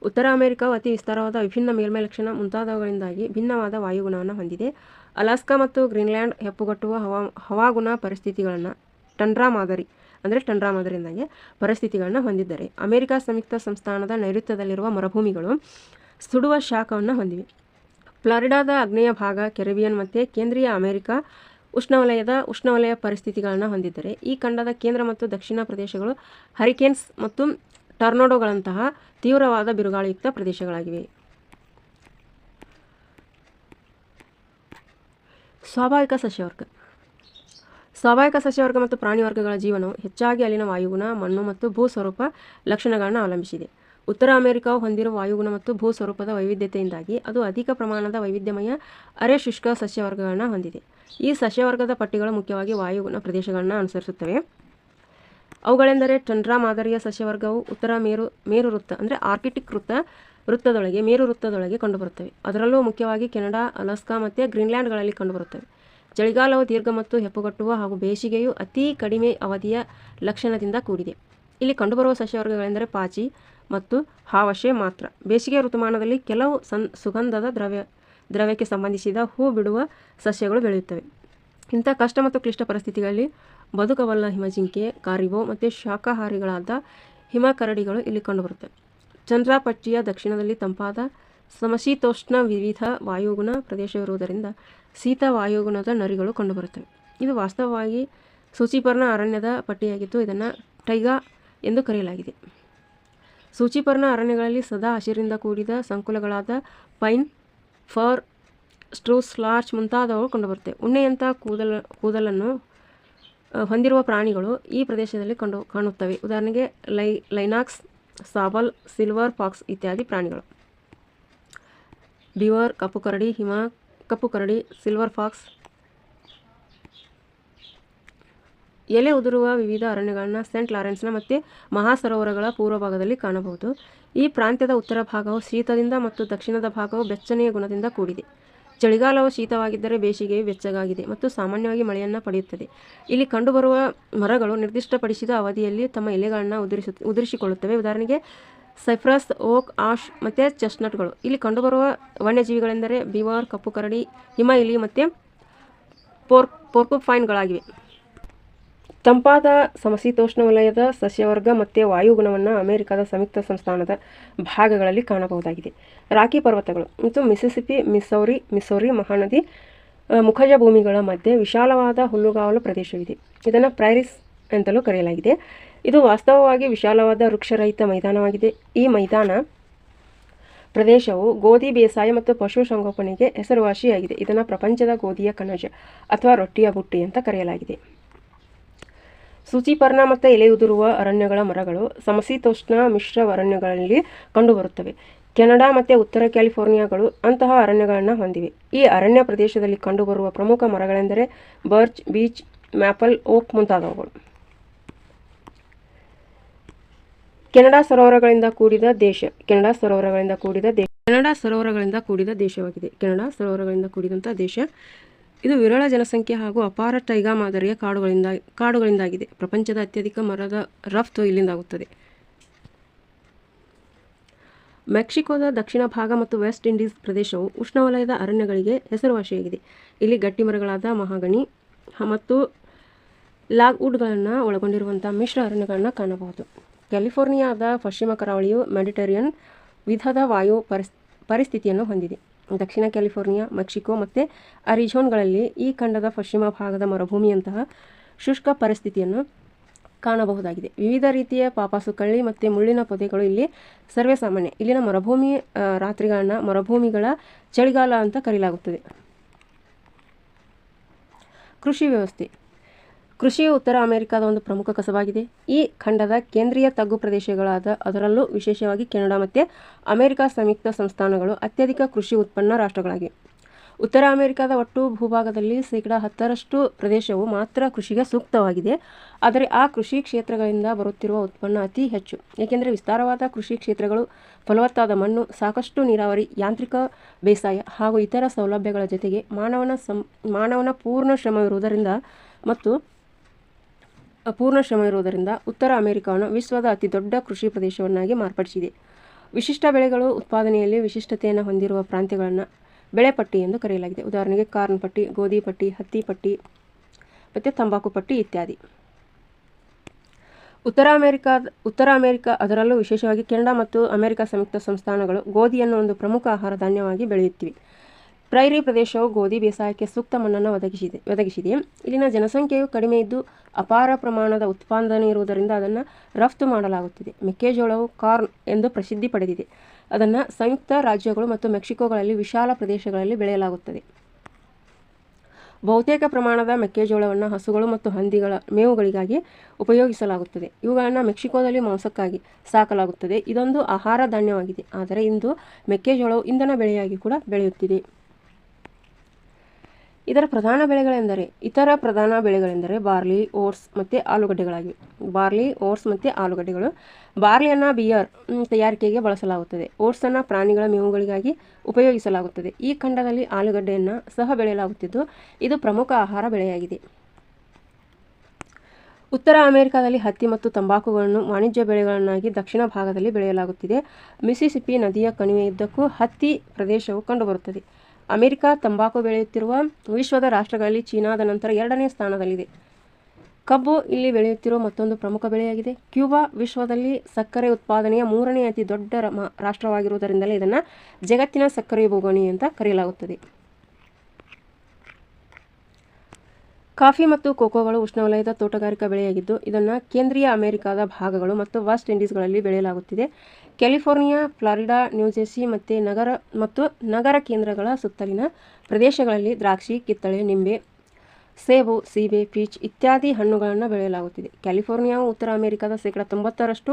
ಉತ್ತರ ಅಮೆರಿಕವು ಅತಿ ವಿಸ್ತಾರವಾದ ವಿಭಿನ್ನ ಮೇಲ್ಮೈ ಲಕ್ಷಣ ಮುಂತಾದವುಗಳಿಂದಾಗಿ ಭಿನ್ನವಾದ ವಾಯುಗುಣವನ್ನು ಹೊಂದಿದೆ. ಅಲಾಸ್ಕಾ ಮತ್ತು ಗ್ರೀನ್ಲ್ಯಾಂಡ್ ಹೆಪ್ಪುಗಟ್ಟುವ ಹವಾ, ಹವಾಗುಣ ಪರಿಸ್ಥಿತಿಗಳನ್ನು ಟಂಡ್ರಾ ಮಾದರಿ, ಅಂದರೆ ಟಂಡ್ರಾ ಮಾದರಿಯಿಂದಾಗಿ ಪರಿಸ್ಥಿತಿಗಳನ್ನು ಹೊಂದಿದ್ದಾರೆ. ಅಮೆರಿಕ ಸಂಯುಕ್ತ ಸಂಸ್ಥಾನದ ನೈಋತ್ಯದಲ್ಲಿರುವ ಮರುಭೂಮಿಗಳು ಸುಡುವ ಶಾಖವನ್ನು ಹೊಂದಿವೆ. ಫ್ಲಾರಿಡಾದ ಆಗ್ನೇಯ ಭಾಗ, ಕೆರೆಬಿಯನ್ ಮತ್ತು ಕೇಂದ್ರೀಯ ಅಮೆರಿಕ ಉಷ್ಣವಲಯದ ಉಷ್ಣವಲಯ ಪರಿಸ್ಥಿತಿಗಳನ್ನು ಹೊಂದಿದ್ದಾರೆ. ಈ ಖಂಡದ ಕೇಂದ್ರ ಮತ್ತು ದಕ್ಷಿಣ ಪ್ರದೇಶಗಳು ಹರಿಕೇನ್ಸ್ ಮತ್ತು ಟರ್ನೋಡೋಗಳಂತಹ ತೀವ್ರವಾದ ಬಿರುಗಾಳಿಯುಕ್ತ ಪ್ರದೇಶಗಳಾಗಿವೆ. ಸ್ವಾಭಾವಿಕ ಸಸ್ಯವರ್ಗ. ಸ್ವಾಭಾವಿಕ ಸಸ್ಯವರ್ಗ ಮತ್ತು ಪ್ರಾಣಿವರ್ಗಗಳ ಜೀವನವು ಹೆಚ್ಚಾಗಿ ಅಲ್ಲಿನ ವಾಯುಗುಣ, ಮಣ್ಣು ಮತ್ತು ಭೂ ಸ್ವರೂಪ ಲಕ್ಷಣಗಳನ್ನು ಅವಲಂಬಿಸಿದೆ. ಉತ್ತರ ಅಮೆರಿಕಾವು ಹೊಂದಿರುವ ವಾಯುಗುಣ ಮತ್ತು ಭೂ ಸ್ವರೂಪದ ವೈವಿಧ್ಯತೆಯಿಂದಾಗಿ ಅದು ಅಧಿಕ ಪ್ರಮಾಣದ ವೈವಿಧ್ಯಮಯ ಅರೆ ಶುಷ್ಕ ಸಸ್ಯವರ್ಗಗಳನ್ನು ಹೊಂದಿದೆ. ಈ ಸಸ್ಯವರ್ಗದ ಪಟ್ಟಿಗಳು ಮುಖ್ಯವಾಗಿ ವಾಯುಗುಣ ಪ್ರದೇಶಗಳನ್ನು ಅನುಸರಿಸುತ್ತವೆ. ಅವುಗಳೆಂದರೆ ಟಂಡ್ರಾ ಮಾದರಿಯ ಸಸ್ಯವರ್ಗವು ಉತ್ತರ ಮೇರು ಮೇರು ವೃತ್ತ, ಅಂದರೆ ಆರ್ಕಿಟಿಕ್ ವೃತ್ತ, ವೃತ್ತದೊಳಗೆ, ಮೇರು ವೃತ್ತದೊಳಗೆ ಕಂಡುಬರುತ್ತವೆ. ಅದರಲ್ಲೂ ಮುಖ್ಯವಾಗಿ ಕೆನಡಾ, ಅಲಾಸ್ಕಾ ಮತ್ತು ಗ್ರೀನ್ಲ್ಯಾಂಡ್ಗಳಲ್ಲಿ ಕಂಡುಬರುತ್ತವೆ. ಚಳಿಗಾಲವು ದೀರ್ಘ ಮತ್ತು ಹೆಪ್ಪುಗಟ್ಟುವ ಹಾಗೂ ಬೇಸಿಗೆಯು ಅತಿ ಕಡಿಮೆ ಅವಧಿಯ ಲಕ್ಷಣದಿಂದ ಕೂಡಿದೆ. ಇಲ್ಲಿ ಕಂಡುಬರುವ ಸಸ್ಯವರ್ಗಗಳೆಂದರೆ ಪಾಚಿ ಮತ್ತು ಹಾವಶೆ ಮಾತ್ರ. ಬೇಸಿಗೆ ಋತುಮಾನದಲ್ಲಿ ಕೆಲವು ಸನ್ ಸುಗಂಧದ ದ್ರವ್ಯ, ದ್ರವ್ಯಕ್ಕೆ ಸಂಬಂಧಿಸಿದ ಹೂ ಬಿಡುವ ಸಸ್ಯಗಳು ಬೆಳೆಯುತ್ತವೆ. ಇಂಥ ಕಷ್ಟ ಮತ್ತು ಕ್ಲಿಷ್ಟ ಪರಿಸ್ಥಿತಿಗಳಲ್ಲಿ ಬದುಕಬಲ್ಲ ಹಿಮಜಿಂಕೆ, ಕಾರಿಬೋ ಮತ್ತು ಶಾಖಾಹಾರಿಗಳಾದ ಹಿಮ ಕರಡಿಗಳು ಇಲ್ಲಿ ಕಂಡುಬರುತ್ತವೆ ಚಂದ್ರಾಪಟ್ಟಿಯ ದಕ್ಷಿಣದಲ್ಲಿ ತಂಪಾದ ಸಮಶೀತೋಷ್ಣ ವಿವಿಧ ವಾಯುಗುಣ ಪ್ರದೇಶವಿರುವುದರಿಂದ ಶೀತ ವಾಯುಗುಣದ ನರಿಗಳು ಕಂಡುಬರುತ್ತವೆ. ಇದು ವಾಸ್ತವವಾಗಿ ಸೂಚಿಪರ್ಣ ಅರಣ್ಯದ ಪಟ್ಟಿಯಾಗಿದ್ದು ಇದನ್ನು ಟೈಗಾ ಎಂದು ಕರೆಯಲಾಗಿದೆ. ಸೂಚಿಪರ್ಣ ಅರಣ್ಯಗಳಲ್ಲಿ ಸದಾ ಹಸಿರಿಂದ ಕೂಡಿದ ಸಂಕುಲಗಳಾದ ಪೈನ್, ಫರ್, ಸ್ಟ್ರೂಸ್ ಲಾರ್ಚ್ ಮುಂತಾದವು ಕಂಡುಬರುತ್ತವೆ ಉಣ್ಣೆಯಂಥ ಕೂದಲ ಕೂದಲನ್ನು ಹೊಂದಿರುವ ಪ್ರಾಣಿಗಳು ಈ ಪ್ರದೇಶದಲ್ಲಿ ಕಂಡು ಕಾಣುತ್ತವೆ. ಉದಾಹರಣೆಗೆ ಲೈ, ಲೈನಾಕ್ಸ್ ಸಾಬಲ್ ಸಿಲ್ವರ್ ಫಾಕ್ಸ್ ಇತ್ಯಾದಿ ಪ್ರಾಣಿಗಳು. ಬಿವರ್ ಕಪ್ಪು ಕರಡಿ, ಹಿಮ, ಕಪ್ಪು ಕರಡಿ, ಸಿಲ್ವರ್ ಫಾಕ್ಸ್. ಎಲೆ ಉದುರುವ ವಿವಿಧ ಅರಣ್ಯಗಳನ್ನು ಸೆಂಟ್ ಲಾರೆನ್ಸ್ನ ಮತ್ತು ಮಹಾಸರೋವರಗಳ ಪೂರ್ವ ಭಾಗದಲ್ಲಿ ಕಾಣಬಹುದು. ಈ ಪ್ರಾಂತ್ಯದ ಉತ್ತರ ಭಾಗವು ಶೀತದಿಂದ ಮತ್ತು ದಕ್ಷಿಣದ ಭಾಗವು ಬೆಚ್ಚನೆಯ ಗುಣದಿಂದ ಕೂಡಿದೆ. ಚಳಿಗಾಲವು ಶೀತವಾಗಿದ್ದರೆ ಬೇಸಿಗೆಯು ಬೆಚ್ಚಗಾಗಿದೆ ಮತ್ತು ಸಾಮಾನ್ಯವಾಗಿ ಮಳೆಯನ್ನು ಪಡೆಯುತ್ತದೆ. ಇಲ್ಲಿ ಕಂಡುಬರುವ ಮರಗಳು ನಿರ್ದಿಷ್ಟಪಡಿಸಿದ ಅವಧಿಯಲ್ಲಿ ತಮ್ಮ ಎಲೆಗಳನ್ನು ಉದುರಿಸು, ಉದುರಿಸಿಕೊಳ್ಳುತ್ತವೆ. ಉದಾಹರಣೆಗೆ ಸೈಫ್ರಸ್ ಓಕ್, ಆಶ್ ಮತ್ತು ಚೆಸ್ನಟ್ಗಳು ಇಲ್ಲಿ ಕಂಡುಬರುವ ವನ್ಯಜೀವಿಗಳೆಂದರೆ ಬಿವರ್, ಕಪ್ಪು ಕರಡಿ, ಹಿಮ, ಇಲಿ ಮತ್ತು ಪೋರ್ಕ್ ಪೋರ್ಕುಫೈನ್ಗಳಾಗಿವೆ ತಂಪಾದ ಸಮಶೀತೋಷ್ಣ ವಲಯದ ಸಸ್ಯವರ್ಗ ಮತ್ತು ವಾಯುಗುಣವನ್ನು ಅಮೆರಿಕದ ಸಂಯುಕ್ತ ಸಂಸ್ಥಾನದ ಭಾಗಗಳಲ್ಲಿ ಕಾಣಬಹುದಾಗಿದೆ. ರಾಕಿ ಪರ್ವತಗಳು ಮತ್ತು ಮಿಸಿಸಿಪಿ ಮಿಸೌರಿ ಮಿಸೌರಿ ಮಹಾನದಿ ಮುಖಜ ಭೂಮಿಗಳ ಮಧ್ಯೆ ವಿಶಾಲವಾದ ಹುಲ್ಲುಗಾವಲು ಪ್ರದೇಶವಿದೆ. ಇದನ್ನು ಪ್ರೈರಿಸ್ ಅಂತಲೂ ಕರೆಯಲಾಗಿದೆ. ಇದು ವಾಸ್ತವವಾಗಿ ವಿಶಾಲವಾದ ವೃಕ್ಷರಹಿತ ಮೈದಾನವಾಗಿದೆ. ಈ ಮೈದಾನ ಪ್ರದೇಶವು ಗೋಧಿ ಬೇಸಾಯ ಮತ್ತು ಪಶು ಸಂಗೋಪನೆಗೆ ಹೆಸರುವಾಸಿಯಾಗಿದೆ. ಇದನ್ನು ಪ್ರಪಂಚದ ಗೋಧಿಯ ಕಣಜ ಅಥವಾ ರೊಟ್ಟಿಯ ಬುಟ್ಟಿ ಅಂತ ಕರೆಯಲಾಗಿದೆ. ಸೂಚಿಪರ್ಣ ಮತ್ತು ಎಲೆಯುದುರುವ ಅರಣ್ಯಗಳ ಮರಗಳು ಸಮಶೀತೋಷ್ಣ ಮಿಶ್ರ ಅರಣ್ಯಗಳಲ್ಲಿ ಕಂಡುಬರುತ್ತವೆ. ಕೆನಡಾ ಮತ್ತು ಉತ್ತರ ಕ್ಯಾಲಿಫೋರ್ನಿಯಾಗಳು ಅಂತಹ ಅರಣ್ಯಗಳನ್ನು ಹೊಂದಿವೆ. ಈ ಅರಣ್ಯ ಪ್ರದೇಶದಲ್ಲಿ ಕಂಡುಬರುವ ಪ್ರಮುಖ ಮರಗಳೆಂದರೆ ಬರ್ಚ್, ಬೀಚ್, ಮ್ಯಾಪಲ್, ಓಕ್ ಮುಂತಾದವುಗಳು. ಕೆನಡಾ ಸರೋವರಗಳಿಂದ ಕೂಡಿದ ದೇಶ, ಕೆನಡಾ ಸರೋವರಗಳಿಂದ ಕೂಡಿದ ದೇಶ. ಕೆನಡಾ ಸರೋವರಗಳಿಂದ ಕೂಡಿದ ದೇಶವಾಗಿದೆ. ಕೆನಡಾ ಸರೋವರಗಳಿಂದ ಕೂಡಿದಂಥ ದೇಶ ಇದು ವಿರಳ ಜನಸಂಖ್ಯೆ ಹಾಗೂ ಅಪಾರ ಟೈಗಾ ಮಾದರಿಯ ಕಾಡುಗಳಿಂದ, ಕಾಡುಗಳಿಂದಾಗಿದೆ. ಪ್ರಪಂಚದ ಅತ್ಯಧಿಕ ಮರದ ರಫ್ತು ಇಲ್ಲಿಂದಾಗುತ್ತದೆ ಮೆಕ್ಸಿಕೋದ ದಕ್ಷಿಣ ಭಾಗ ಮತ್ತು ವೆಸ್ಟ್ ಇಂಡೀಸ್ ಪ್ರದೇಶವು ಉಷ್ಣವಲಯದ ಅರಣ್ಯಗಳಿಗೆ ಹೆಸರುವಾಸಿಯಾಗಿದೆ. ಇಲ್ಲಿ ಗಟ್ಟಿ ಮರಗಳಾದ ಮಹಾಗಣಿ ಮತ್ತು ಲಾಗ್ವುಡ್ಗಳನ್ನು ಒಳಗೊಂಡಿರುವಂಥ ಮಿಶ್ರ ಅರಣ್ಯಗಳನ್ನು ಕಾಣಬಹುದು. ಕ್ಯಾಲಿಫೋರ್ನಿಯಾದ ಪಶ್ಚಿಮ ಕರಾವಳಿಯು ಮೆಡಿಟೇರಿಯನ್ ವಿಧದ ವಾಯು ಪರಿಸ್, ಪರಿಸ್ಥಿತಿಯನ್ನು ಹೊಂದಿದೆ. ದಕ್ಷಿಣ ಕ್ಯಾಲಿಫೋರ್ನಿಯಾ, ಮೆಕ್ಸಿಕೋ ಮತ್ತು ಅರಿಜೋನ್ಗಳಲ್ಲಿ ಈ ಖಂಡದ ಪಶ್ಚಿಮ ಭಾಗದ ಮರುಭೂಮಿಯಂತಹ ಶುಷ್ಕ ಪರಿಸ್ಥಿತಿಯನ್ನು ಕಾಣಬಹುದಾಗಿದೆ. ವಿವಿಧ ರೀತಿಯ ಪಾಪಾಸು ಕಳ್ಳಿ ಮತ್ತು ಮುಳ್ಳಿನ ಪೊದೆಗಳು ಇಲ್ಲಿ ಸರ್ವೇ ಸಾಮಾನ್ಯ ಇಲ್ಲಿನ ಮರುಭೂಮಿ ರಾತ್ರಿಗಳನ್ನ ಮರುಭೂಮಿಗಳ ಚಳಿಗಾಲ ಅಂತ ಕರೆಯಲಾಗುತ್ತದೆ ಕೃಷಿ ವ್ಯವಸ್ಥೆ. ಕೃಷಿಯು ಉತ್ತರ ಅಮೆರಿಕಾದ ಒಂದು ಪ್ರಮುಖ ಕಸವಾಗಿದೆ. ಈ ಖಂಡದ ಕೇಂದ್ರೀಯ ತಗ್ಗು ಪ್ರದೇಶಗಳಾದ ಅದರಲ್ಲೂ ವಿಶೇಷವಾಗಿ ಕೆನಡಾ ಮತ್ತು ಅಮೆರಿಕ ಸಂಯುಕ್ತ ಸಂಸ್ಥಾನಗಳು ಅತ್ಯಧಿಕ ಕೃಷಿ ಉತ್ಪನ್ನ ರಾಷ್ಟ್ರಗಳಾಗಿವೆ. ಉತ್ತರ ಅಮೆರಿಕಾದ ಒಟ್ಟು ಭೂಭಾಗದಲ್ಲಿ ಶೇಕಡಾ ಹತ್ತರಷ್ಟು ಪ್ರದೇಶವು ಮಾತ್ರ ಕೃಷಿಗೆ ಸೂಕ್ತವಾಗಿದೆ. ಆದರೆ ಆ ಕೃಷಿ ಕ್ಷೇತ್ರಗಳಿಂದ ಬರುತ್ತಿರುವ ಉತ್ಪನ್ನ ಅತಿ ಹೆಚ್ಚು. ಏಕೆಂದರೆ ವಿಸ್ತಾರವಾದ ಕೃಷಿ ಕ್ಷೇತ್ರಗಳು, ಫಲವತ್ತಾದ ಮಣ್ಣು, ಸಾಕಷ್ಟು ನೀರಾವರಿ, ಯಾಂತ್ರಿಕ ಬೇಸಾಯ ಹಾಗೂ ಇತರ ಸೌಲಭ್ಯಗಳ ಜೊತೆಗೆ ಮಾನವನ ಸಂ ಮಾನವನ ಪೂರ್ಣ ಶ್ರಮವಿರುವುದರಿಂದ ಮತ್ತು ಪೂರ್ಣ ಶ್ರಮ ಇರುವುದರಿಂದ ಉತ್ತರ ಅಮೆರಿಕವನ್ನು ವಿಶ್ವದ ಅತಿ ದೊಡ್ಡ ಕೃಷಿ ಪ್ರದೇಶವನ್ನಾಗಿ ಮಾರ್ಪಡಿಸಿದೆ. ವಿಶಿಷ್ಟ ಬೆಳೆಗಳು ಉತ್ಪಾದನೆಯಲ್ಲಿ ವಿಶಿಷ್ಟತೆಯನ್ನು ಹೊಂದಿರುವ ಪ್ರಾಂತ್ಯಗಳನ್ನು ಬೆಳೆ ಪಟ್ಟಿ ಎಂದು ಕರೆಯಲಾಗಿದೆ. ಉದಾಹರಣೆಗೆ ಕಾರ್ನ್ ಪಟ್ಟಿ, ಗೋಧಿ ಪಟ್ಟಿ, ಹತ್ತಿ ಪಟ್ಟಿ, ಮತ್ತು ತಂಬಾಕು ಪಟ್ಟಿ ಇತ್ಯಾದಿ. ಉತ್ತರ ಅಮೆರಿಕಾದ ಉತ್ತರ ಅಮೆರಿಕ ಅದರಲ್ಲೂ ವಿಶೇಷವಾಗಿ ಕೆನಡಾ ಮತ್ತು ಅಮೆರಿಕ ಸಂಯುಕ್ತ ಸಂಸ್ಥಾನಗಳು ಗೋಧಿಯನ್ನು ಒಂದು ಪ್ರಮುಖ ಆಹಾರ ಧಾನ್ಯವಾಗಿ ಬೆಳೆಯುತ್ತಿವೆ. ಪ್ರೈರಿ ಪ್ರದೇಶವು ಗೋಧಿ ಬೇಸಾಯಕ್ಕೆ ಸೂಕ್ತ ಮಣ್ಣನ್ನು ಒದಗಿಸಿದೆ ಒದಗಿಸಿದೆ. ಇಲ್ಲಿನ ಜನಸಂಖ್ಯೆಯು ಕಡಿಮೆ ಇದ್ದು ಅಪಾರ ಪ್ರಮಾಣದ ಉತ್ಪಾದನೆ ಇರುವುದರಿಂದ ಅದನ್ನು ರಫ್ತು ಮಾಡಲಾಗುತ್ತಿದೆ. ಮೆಕ್ಕೆಜೋಳವು ಕಾರ್ನ್ ಎಂದು ಪ್ರಸಿದ್ಧಿ ಪಡೆದಿದೆ. ಅದನ್ನು ಸಂಯುಕ್ತ ರಾಜ್ಯಗಳು ಮತ್ತು ಮೆಕ್ಸಿಕೋಗಳಲ್ಲಿ ವಿಶಾಲ ಪ್ರದೇಶಗಳಲ್ಲಿ ಬೆಳೆಯಲಾಗುತ್ತದೆ. ಬಹುತೇಕ ಪ್ರಮಾಣದ ಮೆಕ್ಕೆಜೋಳವನ್ನು ಹಸುಗಳು ಮತ್ತು ಹಂದಿಗಳ ಮೇವುಗಳಿಗಾಗಿ ಉಪಯೋಗಿಸಲಾಗುತ್ತದೆ. ಇವುಗಳನ್ನು ಮೆಕ್ಸಿಕೋದಲ್ಲಿ ಮಾಂಸಕ್ಕಾಗಿ ಸಾಕಲಾಗುತ್ತದೆ. ಇದೊಂದು ಆಹಾರ ಧಾನ್ಯವಾಗಿದೆ. ಆದರೆ ಇಂದು ಮೆಕ್ಕೆಜೋಳವು ಇಂಧನ ಬೆಳೆಯಾಗಿ ಕೂಡ ಬೆಳೆಯುತ್ತಿದೆ. ಇದರ ಪ್ರಧಾನ ಬೆಳೆಗಳೆಂದರೆ, ಇತರ ಪ್ರಧಾನ ಬೆಳೆಗಳೆಂದರೆ ಬಾರ್ಲಿ, ಓಟ್ಸ್ ಮತ್ತು ಆಲೂಗಡ್ಡೆಗಳಾಗಿವೆ ಬಾರ್ಲಿ, ಓಟ್ಸ್ ಮತ್ತು ಆಲೂಗಡ್ಡೆಗಳು. ಬಾರ್ಲಿಯನ್ನು ಬಿಯರ್ ತಯಾರಿಕೆಗೆ ಬಳಸಲಾಗುತ್ತದೆ. ಓಟ್ಸನ್ನು ಪ್ರಾಣಿಗಳ ಮೇವುಗಳಿಗಾಗಿ ಉಪಯೋಗಿಸಲಾಗುತ್ತದೆ. ಈ ಖಂಡದಲ್ಲಿ ಆಲೂಗಡ್ಡೆಯನ್ನು ಸಹ ಬೆಳೆಯಲಾಗುತ್ತಿದ್ದು, ಇದು ಪ್ರಮುಖ ಆಹಾರ ಬೆಳೆಯಾಗಿದೆ. ಉತ್ತರ ಅಮೆರಿಕಾದಲ್ಲಿ ಹತ್ತಿ ಮತ್ತು ತಂಬಾಕುಗಳನ್ನು ವಾಣಿಜ್ಯ ಬೆಳೆಗಳನ್ನಾಗಿ ದಕ್ಷಿಣ ಭಾಗದಲ್ಲಿ ಬೆಳೆಯಲಾಗುತ್ತಿದೆ. ಮಿಸಿಸಿಪಿ ನದಿಯ ಕಣಿವೆಯುದ್ದಕ್ಕೂ ಹತ್ತಿ ಪ್ರದೇಶವು ಕಂಡುಬರುತ್ತದೆ. ಅಮೆರಿಕ ತಂಬಾಕು ಬೆಳೆಯುತ್ತಿರುವ ವಿಶ್ವದ ರಾಷ್ಟ್ರಗಳಲ್ಲಿ ಚೀನಾದ ನಂತರ ಎರಡನೇ ಸ್ಥಾನದಲ್ಲಿದೆ. ಕಬ್ಬು ಇಲ್ಲಿ ಬೆಳೆಯುತ್ತಿರುವ ಮತ್ತೊಂದು ಪ್ರಮುಖ ಬೆಳೆಯಾಗಿದೆ. ಕ್ಯೂಬಾ ವಿಶ್ವದಲ್ಲಿ ಸಕ್ಕರೆ ಉತ್ಪಾದನೆಯ ಮೂರನೇ ಅತಿ ದೊಡ್ಡ ರಾಷ್ಟ್ರವಾಗಿರುವುದರಿಂದಲೇ ಇದನ್ನು ಜಗತ್ತಿನ ಸಕ್ಕರೆ ಬೋಗಣಿ ಅಂತ ಕರೆಯಲಾಗುತ್ತದೆ. ಕಾಫಿ ಮತ್ತು ಕೋಕೋಗಳು ಉಷ್ಣವಲಯದ ತೋಟಗಾರಿಕಾ ಬೆಳೆಯಾಗಿದ್ದು, ಇದನ್ನು ಕೇಂದ್ರೀಯ ಅಮೆರಿಕಾದ ಭಾಗಗಳು ಮತ್ತು ವೆಸ್ಟ್ ಇಂಡೀಸ್ಗಳಲ್ಲಿ ಬೆಳೆಯಲಾಗುತ್ತಿದೆ. ಕ್ಯಾಲಿಫೋರ್ನಿಯಾ, ಫ್ಲಾರಿಡಾ ನ್ಯೂಜೆರ್ಸಿ ಮತ್ತು ನಗರ ಮತ್ತು ನಗರ ಕೇಂದ್ರಗಳ ಸುತ್ತಲಿನ ಪ್ರದೇಶಗಳಲ್ಲಿ ದ್ರಾಕ್ಷಿ, ಕಿತ್ತಳೆ, ನಿಂಬೆ, ಸೇಬು, ಸೀಬೆ, ಪೀಚ್ ಇತ್ಯಾದಿ ಹಣ್ಣುಗಳನ್ನು ಬೆಳೆಯಲಾಗುತ್ತಿದೆ. ಕ್ಯಾಲಿಫೋರ್ನಿಯಾವು ಉತ್ತರ ಅಮೆರಿಕದ ಶೇಕಡ ತೊಂಬತ್ತರಷ್ಟು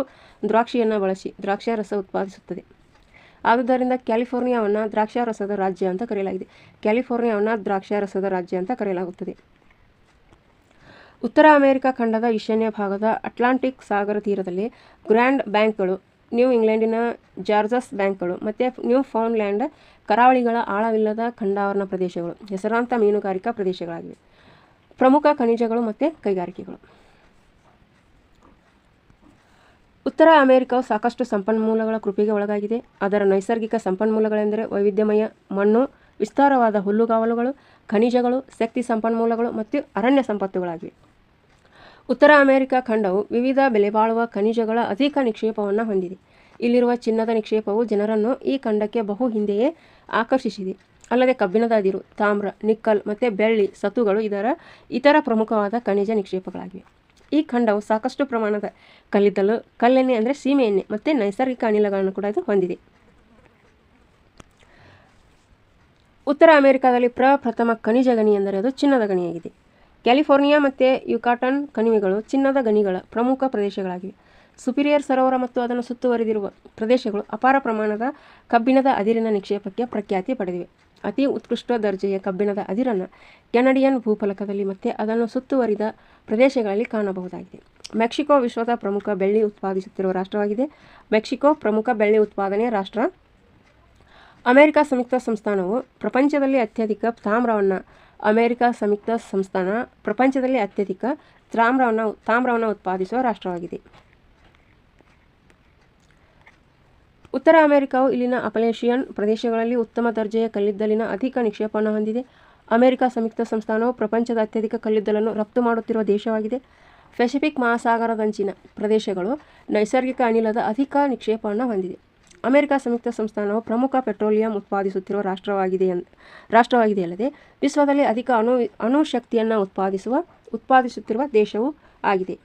ದ್ರಾಕ್ಷಿಯನ್ನು ಬಳಸಿ ದ್ರಾಕ್ಷಾರಸ ಉತ್ಪಾದಿಸುತ್ತದೆ. ಆದುದರಿಂದ ಕ್ಯಾಲಿಫೋರ್ನಿಯಾವನ್ನು ದ್ರಾಕ್ಷಾರಸದ ರಾಜ್ಯ ಅಂತ ಕರೆಯಲಾಗಿದೆ. ಕ್ಯಾಲಿಫೋರ್ನಿಯಾವನ್ನು ದ್ರಾಕ್ಷಾರಸದ ರಾಜ್ಯ ಅಂತ ಕರೆಯಲಾಗುತ್ತದೆ. ಉತ್ತರ ಅಮೆರಿಕ ಖಂಡದ ಈಶಾನ್ಯ ಭಾಗದ ಅಟ್ಲಾಂಟಿಕ್ ಸಾಗರ ತೀರದಲ್ಲಿ ಗ್ರ್ಯಾಂಡ್ ಬ್ಯಾಂಕ್ಗಳು, ನ್ಯೂ ಇಂಗ್ಲೆಂಡಿನ ಜಾರ್ಜಸ್ ಬ್ಯಾಂಕ್ಗಳು ಮತ್ತು ನ್ಯೂ ಫೌಂಡ್ಲ್ಯಾಂಡ್ ಕರಾವಳಿಗಳ ಆಳವಿಲ್ಲದ ಖಂಡಾವರಣ ಪ್ರದೇಶಗಳು, ಹೆಸರಾಂತ ಮೀನುಗಾರಿಕಾ ಪ್ರದೇಶಗಳಾಗಿವೆ. ಪ್ರಮುಖ ಖನಿಜಗಳು ಮತ್ತು ಕೈಗಾರಿಕೆಗಳು. ಉತ್ತರ ಅಮೆರಿಕವು ಸಾಕಷ್ಟು ಸಂಪನ್ಮೂಲಗಳ ಕೃಪೆಗೆ ಒಳಗಾಗಿದೆ. ಅದರ ನೈಸರ್ಗಿಕ ಸಂಪನ್ಮೂಲಗಳೆಂದರೆ ವೈವಿಧ್ಯಮಯ ಮಣ್ಣು, ವಿಸ್ತಾರವಾದ ಹುಲ್ಲುಗಾವಲುಗಳು, ಖನಿಜಗಳು, ಶಕ್ತಿ ಸಂಪನ್ಮೂಲಗಳು ಮತ್ತು ಅರಣ್ಯ ಸಂಪತ್ತುಗಳಾಗಿವೆ. ಉತ್ತರ ಅಮೆರಿಕ ಖಂಡವು ವಿವಿಧ ಬೆಲೆಬಾಳುವ ಖನಿಜಗಳ ಅಧಿಕ ನಿಕ್ಷೇಪವನ್ನು ಹೊಂದಿದೆ. ಇಲ್ಲಿರುವ ಚಿನ್ನದ ನಿಕ್ಷೇಪವು ಜನರನ್ನು ಈ ಖಂಡಕ್ಕೆ ಬಹು ಹಿಂದೆಯೇ ಆಕರ್ಷಿಸಿದೆ. ಅಲ್ಲದೆ ಕಬ್ಬಿಣದ ಅದಿರು, ತಾಮ್ರ, ನಿಕ್ಕಲ್ ಮತ್ತು ಬೆಳ್ಳಿ ಸತುಗಳು ಇದರ ಇತರ ಪ್ರಮುಖವಾದ ಖನಿಜ ನಿಕ್ಷೇಪಗಳಾಗಿವೆ. ಈ ಖಂಡವು ಸಾಕಷ್ಟು ಪ್ರಮಾಣದ ಕಲ್ಲಿದ್ದಲು, ಕಲ್ಲೆಣ್ಣೆ ಅಂದರೆ ಸೀಮೆ ಎಣ್ಣೆ ಮತ್ತು ನೈಸರ್ಗಿಕ ಅನಿಲಗಳನ್ನು ಕೂಡ ಇದು ಹೊಂದಿದೆ. ಉತ್ತರ ಅಮೆರಿಕಾದಲ್ಲಿ ಪ್ರಪ್ರಥಮ ಖನಿಜ ಗಣಿ ಎಂದರೆ ಅದು ಚಿನ್ನದ ಗಣಿಯಾಗಿದೆ. ಕ್ಯಾಲಿಫೋರ್ನಿಯಾ ಮತ್ತು ಯುಕಾಟನ್ ಕಣಿವೆಗಳು ಚಿನ್ನದ ಗಣಿಗಳ ಪ್ರಮುಖ ಪ್ರದೇಶಗಳಾಗಿವೆ. ಸುಪೀರಿಯರ್ ಸರೋವರ ಮತ್ತು ಅದನ್ನು ಸುತ್ತುವರಿದಿರುವ ಪ್ರದೇಶಗಳು ಅಪಾರ ಪ್ರಮಾಣದ ಕಬ್ಬಿಣದ ಅದಿರಿನ ನಿಕ್ಷೇಪಕ್ಕೆ ಪ್ರಖ್ಯಾತಿ ಪಡೆದಿವೆ. ಅತಿ ಉತ್ಕೃಷ್ಟ ದರ್ಜೆಯ ಕಬ್ಬಿಣದ ಅದಿರನ್ನು ಕೆನಡಿಯನ್ ಭೂಫಲಕದಲ್ಲಿ ಮತ್ತು ಅದನ್ನು ಸುತ್ತುವರಿದ ಪ್ರದೇಶಗಳಲ್ಲಿ ಕಾಣಬಹುದಾಗಿದೆ. ಮೆಕ್ಸಿಕೋ ವಿಶ್ವದ ಪ್ರಮುಖ ಬೆಳ್ಳಿ ಉತ್ಪಾದಿಸುತ್ತಿರುವ ರಾಷ್ಟ್ರವಾಗಿದೆ. ಮೆಕ್ಸಿಕೋ ಪ್ರಮುಖ ಬೆಳ್ಳಿ ಉತ್ಪಾದನೆಯ ರಾಷ್ಟ್ರ. ಅಮೆರಿಕ ಸಂಯುಕ್ತ ಸಂಸ್ಥಾನವು ಪ್ರಪಂಚದಲ್ಲಿ ಅತ್ಯಧಿಕ ತಾಮ್ರವನ್ನು ಅಮೆರಿಕ ಸಂಯುಕ್ತ ಸಂಸ್ಥಾನ ಪ್ರಪಂಚದಲ್ಲಿ ಅತ್ಯಧಿಕ ತಾಮ್ರವನ್ನು ತಾಮ್ರವನ್ನು ಉತ್ಪಾದಿಸುವ ರಾಷ್ಟ್ರವಾಗಿದೆ. ಉತ್ತರ ಅಮೆರಿಕಾವು ಇಲ್ಲಿನ ಅಪಲೇಷಿಯನ್ ಪ್ರದೇಶಗಳಲ್ಲಿ ಉತ್ತಮ ದರ್ಜೆಯ ಕಲ್ಲಿದ್ದಲಿನ ಅಧಿಕ ನಿಕ್ಷೇಪವನ್ನು ಹೊಂದಿದೆ. ಅಮೆರಿಕ ಸಂಯುಕ್ತ ಸಂಸ್ಥಾನವು ಪ್ರಪಂಚದ ಅತ್ಯಧಿಕ ಕಲ್ಲಿದ್ದಲನ್ನು ರಫ್ತು ಮಾಡುತ್ತಿರುವ ದೇಶವಾಗಿದೆ. ಪೆಸಿಫಿಕ್ ಮಹಾಸಾಗರದಂಚಿನ ಪ್ರದೇಶಗಳು ನೈಸರ್ಗಿಕ ಅನಿಲದ ಅಧಿಕ ನಿಕ್ಷೇಪವನ್ನು ಹೊಂದಿದೆ. ಅಮೆರಿಕ ಸಂಯುಕ್ತ ಸಂಸ್ಥಾನವು ಪ್ರಮುಖ ಪೆಟ್ರೋಲಿಯಂ ಉತ್ಪಾದಿಸುತ್ತಿರುವ ರಾಷ್ಟ್ರವಾಗಿದೆ ರಾಷ್ಟ್ರವಾಗಿದೆ ಅಲ್ಲದೆ ವಿಶ್ವದಲ್ಲಿ ಅಧಿಕ ಅಣು ಶಕ್ತಿಯನ್ನು ಉತ್ಪಾದಿಸುವ ಉತ್ಪಾದಿಸುತ್ತಿರುವ ದೇಶವೂ ಆಗಿದೆ.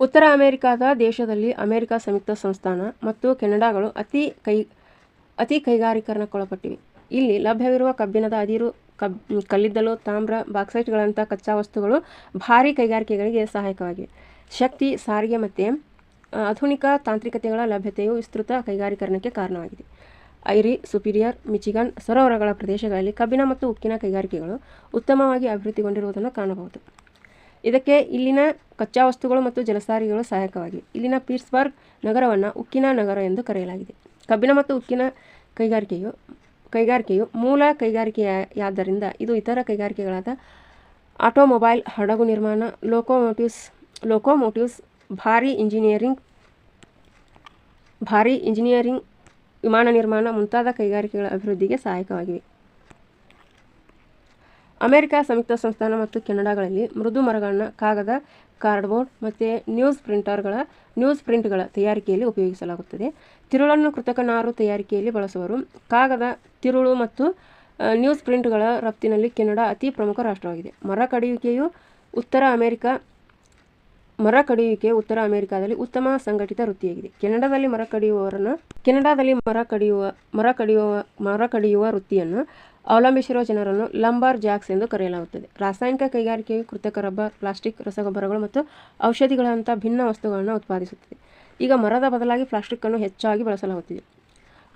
ಉತ್ತರ ಅಮೆರಿಕಾದ ದೇಶದಲ್ಲಿ ಅಮೆರಿಕ ಸಂಯುಕ್ತ ಸಂಸ್ಥಾನ ಮತ್ತು ಕೆನಡಾಗಳು ಅತಿ ಕೈ ಅತಿ ಕೈಗಾರಿಕರಣಕ್ಕೊಳಪಟ್ಟಿವೆ. ಇಲ್ಲಿ ಲಭ್ಯವಿರುವ ಕಬ್ಬಿಣದ ಅದಿರು ಕಬ್ ಕಲ್ಲಿದ್ದಲು, ತಾಮ್ರ ಬಾಕ್ಸೈಟ್ಗಳಂಥ ಕಚ್ಚಾ ವಸ್ತುಗಳು ಭಾರೀ ಕೈಗಾರಿಕೆಗಳಿಗೆ ಸಹಾಯಕವಾಗಿವೆ. ಶಕ್ತಿ, ಸಾರಿಗೆ ಮತ್ತು ಆಧುನಿಕ ತಾಂತ್ರಿಕತೆಗಳ ಲಭ್ಯತೆಯು ವಿಸ್ತೃತ ಕೈಗಾರೀಕರಣಕ್ಕೆ ಕಾರಣವಾಗಿದೆ. ಐರಿ, ಸುಪೀರಿಯರ್, ಮಿಚಿಗನ್, ಸರೋವರಗಳ ಪ್ರದೇಶಗಳಲ್ಲಿ ಕಬ್ಬಿನ ಮತ್ತು ಉಕ್ಕಿನ ಕೈಗಾರಿಕೆಗಳು ಉತ್ತಮವಾಗಿ ಅಭಿವೃದ್ಧಿಗೊಂಡಿರುವುದನ್ನು ಕಾಣಬಹುದು. ಇದಕ್ಕೆ ಇಲ್ಲಿನ ಕಚ್ಚಾ ವಸ್ತುಗಳು ಮತ್ತು ಜಲಸಾರಿಗೆಗಳು ಸಹಾಯಕವಾಗಿವೆ ಇಲ್ಲಿನ ಪೀರ್ಸ್ಬರ್ಗ್ ನಗರವನ್ನು ಉಕ್ಕಿನ ನಗರ ಎಂದು ಕರೆಯಲಾಗಿದೆ. ಕಬ್ಬಿನ ಮತ್ತು ಉಕ್ಕಿನ ಕೈಗಾರಿಕೆಯು ಕೈಗಾರಿಕೆಯು ಮೂಲ ಕೈಗಾರಿಕೆಯಾದ್ದರಿಂದ ಇದು ಇತರ ಕೈಗಾರಿಕೆಗಳಾದ ಆಟೋಮೊಬೈಲ್ ಹಡಗು ನಿರ್ಮಾಣ, ಲೋಕೋಮೋಟಿವ್ಸ್ ಲೋಕೋಮೋಟಿವ್ಸ್ ಭಾರೀ ಇಂಜಿನಿಯರಿಂಗ್ ಭಾರೀ ಇಂಜಿನಿಯರಿಂಗ್ ವಿಮಾನ ನಿರ್ಮಾಣ ಮುಂತಾದ ಕೈಗಾರಿಕೆಗಳ ಅಭಿವೃದ್ಧಿಗೆ ಸಹಾಯಕವಾಗಿವೆ. ಅಮೆರಿಕ ಸಂಯುಕ್ತ ಸಂಸ್ಥಾನ ಮತ್ತು ಕೆನಡಾಗಳಲ್ಲಿ ಮೃದು ಮರಗಳನ್ನು ಕಾಗದ, ಕಾರ್ಡ್ಬೋರ್ಡ್ ಮತ್ತು ನ್ಯೂಸ್ ಪ್ರಿಂಟರ್ಗಳ, ನ್ಯೂಸ್ ಪ್ರಿಂಟ್ಗಳ ತಯಾರಿಕೆಯಲ್ಲಿ ಉಪಯೋಗಿಸಲಾಗುತ್ತದೆ. ತಿರುಳನ್ನು ಕೃತಕ ನಾರು ತಯಾರಿಕೆಯಲ್ಲಿ ಬಳಸುವರು. ಕಾಗದ, ತಿರುಳು ಮತ್ತು ನ್ಯೂಸ್ ಪ್ರಿಂಟ್ಗಳ ರಫ್ತಿನಲ್ಲಿ ಕೆನಡಾ ಅತಿ ಪ್ರಮುಖ ರಾಷ್ಟ್ರವಾಗಿದೆ. ಮರ ಕಡಿಯುವಿಕೆಯು ಉತ್ತರ ಅಮೆರಿಕ ಮರ ಕಡಿಯುವಿಕೆ ಉತ್ತರ ಅಮೆರಿಕಾದಲ್ಲಿ ಉತ್ತಮ ಸಂಘಟಿತ ವೃತ್ತಿಯಾಗಿದೆ. ಕೆನಡಾದಲ್ಲಿ ಮರ ಕಡಿಯುವವರನ್ನು ಕೆನಡಾದಲ್ಲಿ ಮರ ಕಡಿಯುವ ಮರ ಕಡಿಯುವ ಮರ ಕಡಿಯುವ ವೃತ್ತಿಯನ್ನು ಅವಲಂಬಿಸಿರುವ ಜನರನ್ನು ಲಂಬಾರ್ ಜಾಕ್ಸ್ ಎಂದು ಕರೆಯಲಾಗುತ್ತದೆ. ರಾಸಾಯನಿಕ ಕೈಗಾರಿಕೆಯು ಕೃತಕ ರಬ್ಬರ್, ಪ್ಲಾಸ್ಟಿಕ್, ರಸಗೊಬ್ಬರಗಳು ಮತ್ತು ಔಷಧಿಗಳಂಥ ಭಿನ್ನ ವಸ್ತುಗಳನ್ನು ಉತ್ಪಾದಿಸುತ್ತದೆ. ಈಗ ಮರದ ಬದಲಾಗಿ ಪ್ಲಾಸ್ಟಿಕ್ಕನ್ನು ಹೆಚ್ಚಾಗಿ ಬಳಸಲಾಗುತ್ತಿದೆ.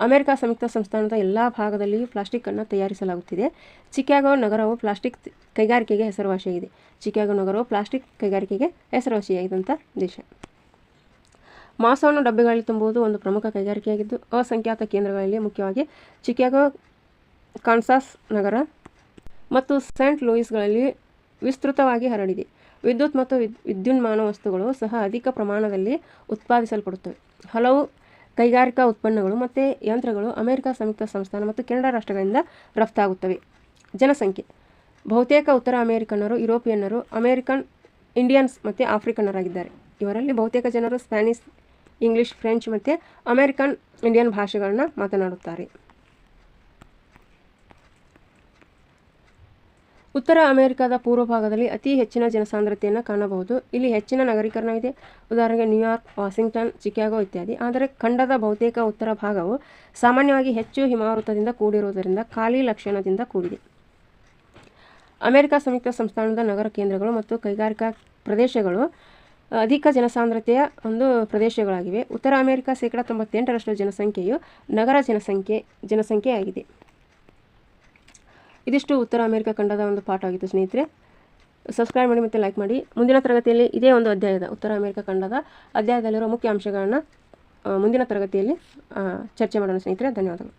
ಅಮೆರಿಕ ಸಂಯುಕ್ತ ಸಂಸ್ಥಾನದ ಎಲ್ಲ ಭಾಗದಲ್ಲಿಯೂ ಪ್ಲಾಸ್ಟಿಕ್ಕನ್ನು ತಯಾರಿಸಲಾಗುತ್ತಿದೆ. ಚಿಕಾಗೋ ನಗರವು ಪ್ಲಾಸ್ಟಿಕ್ ಕೈಗಾರಿಕೆಗೆ ಹೆಸರುವಾಸಿಯಾಗಿದೆ. ಚಿಕಾಗೋ ನಗರವು ಪ್ಲಾಸ್ಟಿಕ್ ಕೈಗಾರಿಕೆಗೆ ಹೆಸರುವಾಸಿಯಾಗಿದ್ದಂಥ ದೇಶ. ಮಾಂಸವನ್ನು ಡಬ್ಬೆಗಳಲ್ಲಿ ತುಂಬುವುದು ಒಂದು ಪ್ರಮುಖ ಕೈಗಾರಿಕೆಯಾಗಿದ್ದು, ಅಸಂಖ್ಯಾತ ಕೇಂದ್ರಗಳಲ್ಲಿ ಮುಖ್ಯವಾಗಿ ಚಿಕಾಗೋ ಕಾನ್ಸಾಸ್ ನಗರ ಮತ್ತು ಸೇಂಟ್ ಲೂಯಿಸ್ಗಳಲ್ಲಿ ವಿಸ್ತೃತವಾಗಿ ಹರಡಿದೆ. ವಿದ್ಯುತ್ ಮತ್ತು ವಿದ್, ವಿದ್ಯುನ್ಮಾನ ವಸ್ತುಗಳು ಸಹ ಅಧಿಕ ಪ್ರಮಾಣದಲ್ಲಿ ಉತ್ಪಾದಿಸಲ್ಪಡುತ್ತವೆ. ಹಲವು ಕೈಗಾರಿಕಾ ಉತ್ಪನ್ನಗಳು ಮತ್ತು ಯಂತ್ರಗಳು ಅಮೆರಿಕ ಸಂಯುಕ್ತ ಸಂಸ್ಥಾನ ಮತ್ತು ಕೆನಡಾ ರಾಷ್ಟ್ರಗಳಿಂದ ರಫ್ತಾಗುತ್ತವೆ. ಜನಸಂಖ್ಯೆ. ಬಹುತೇಕ ಉತ್ತರ ಅಮೆರಿಕನ್ನರು, ಯುರೋಪಿಯನ್ನರು, ಅಮೆರಿಕನ್, ಇಂಡಿಯನ್ಸ್ ಮತ್ತು ಆಫ್ರಿಕನ್ನರಾಗಿದ್ದಾರೆ. ಇವರಲ್ಲಿ ಬಹುತೇಕ ಜನರು ಸ್ಪ್ಯಾನಿಷ್, ಇಂಗ್ಲಿಷ್, ಫ್ರೆಂಚ್ ಮತ್ತು ಅಮೆರಿಕನ್, ಇಂಡಿಯನ್ ಭಾಷೆಗಳನ್ನು ಮಾತನಾಡುತ್ತಾರೆ. ಉತ್ತರ ಅಮೆರಿಕದ ಪೂರ್ವ ಭಾಗದಲ್ಲಿ ಅತಿ ಹೆಚ್ಚಿನ ಜನಸಾಂದ್ರತೆಯನ್ನು ಕಾಣಬಹುದು. ಇಲ್ಲಿ ಹೆಚ್ಚಿನ ನಗರೀಕರಣವಿದೆ ಉದಾಹರಣೆಗೆ ನ್ಯೂಯಾರ್ಕ್ ವಾಷಿಂಗ್ಟನ್, ಚಿಕಾಗೋ ಇತ್ಯಾದಿ. ಆದರೆ ಖಂಡದ ಬಹುತೇಕ ಉತ್ತರ ಭಾಗವು ಸಾಮಾನ್ಯವಾಗಿ ಹೆಚ್ಚು ಹಿಮಾವೃತದಿಂದ ಕೂಡಿರುವುದರಿಂದ ಖಾಲಿ ಲಕ್ಷಣದಿಂದ ಕೂಡಿದೆ. ಅಮೆರಿಕ ಸಂಯುಕ್ತ ಸಂಸ್ಥಾನದ ನಗರ ಕೇಂದ್ರಗಳು ಮತ್ತು ಕೈಗಾರಿಕಾ ಪ್ರದೇಶಗಳು ಅಧಿಕ ಜನಸಾಂದ್ರತೆಯ ಒಂದು ಪ್ರದೇಶಗಳಾಗಿವೆ. ಉತ್ತರ ಅಮೆರಿಕ ಶೇಕಡಾ ತೊಂಬತ್ತೆಂಟರಷ್ಟು ಜನಸಂಖ್ಯೆಯು ನಗರ ಜನಸಂಖ್ಯೆ, ಜನಸಂಖ್ಯೆಯಾಗಿದೆ. ಇದಿಷ್ಟು ಉತ್ತರ ಅಮೆರಿಕ ಖಂಡದ ಒಂದು ಪಾಠ ಆಗಿತ್ತು, ಸ್ನೇಹಿತರೆ. ಸಬ್ಸ್ಕ್ರೈಬ್ ಮಾಡಿ ಮತ್ತು ಲೈಕ್ ಮಾಡಿ. ಮುಂದಿನ ತರಗತಿಯಲ್ಲಿ ಇದೇ ಒಂದು ಅಧ್ಯಾಯದ ಉತ್ತರ ಅಮೆರಿಕ ಖಂಡದ ಅಧ್ಯಾಯದಲ್ಲಿರುವ ಮುಖ್ಯ ಅಂಶಗಳನ್ನು ಮುಂದಿನ ತರಗತಿಯಲ್ಲಿ ಚರ್ಚೆ ಮಾಡೋಣ, ಸ್ನೇಹಿತರೆ. ಧನ್ಯವಾದಗಳು.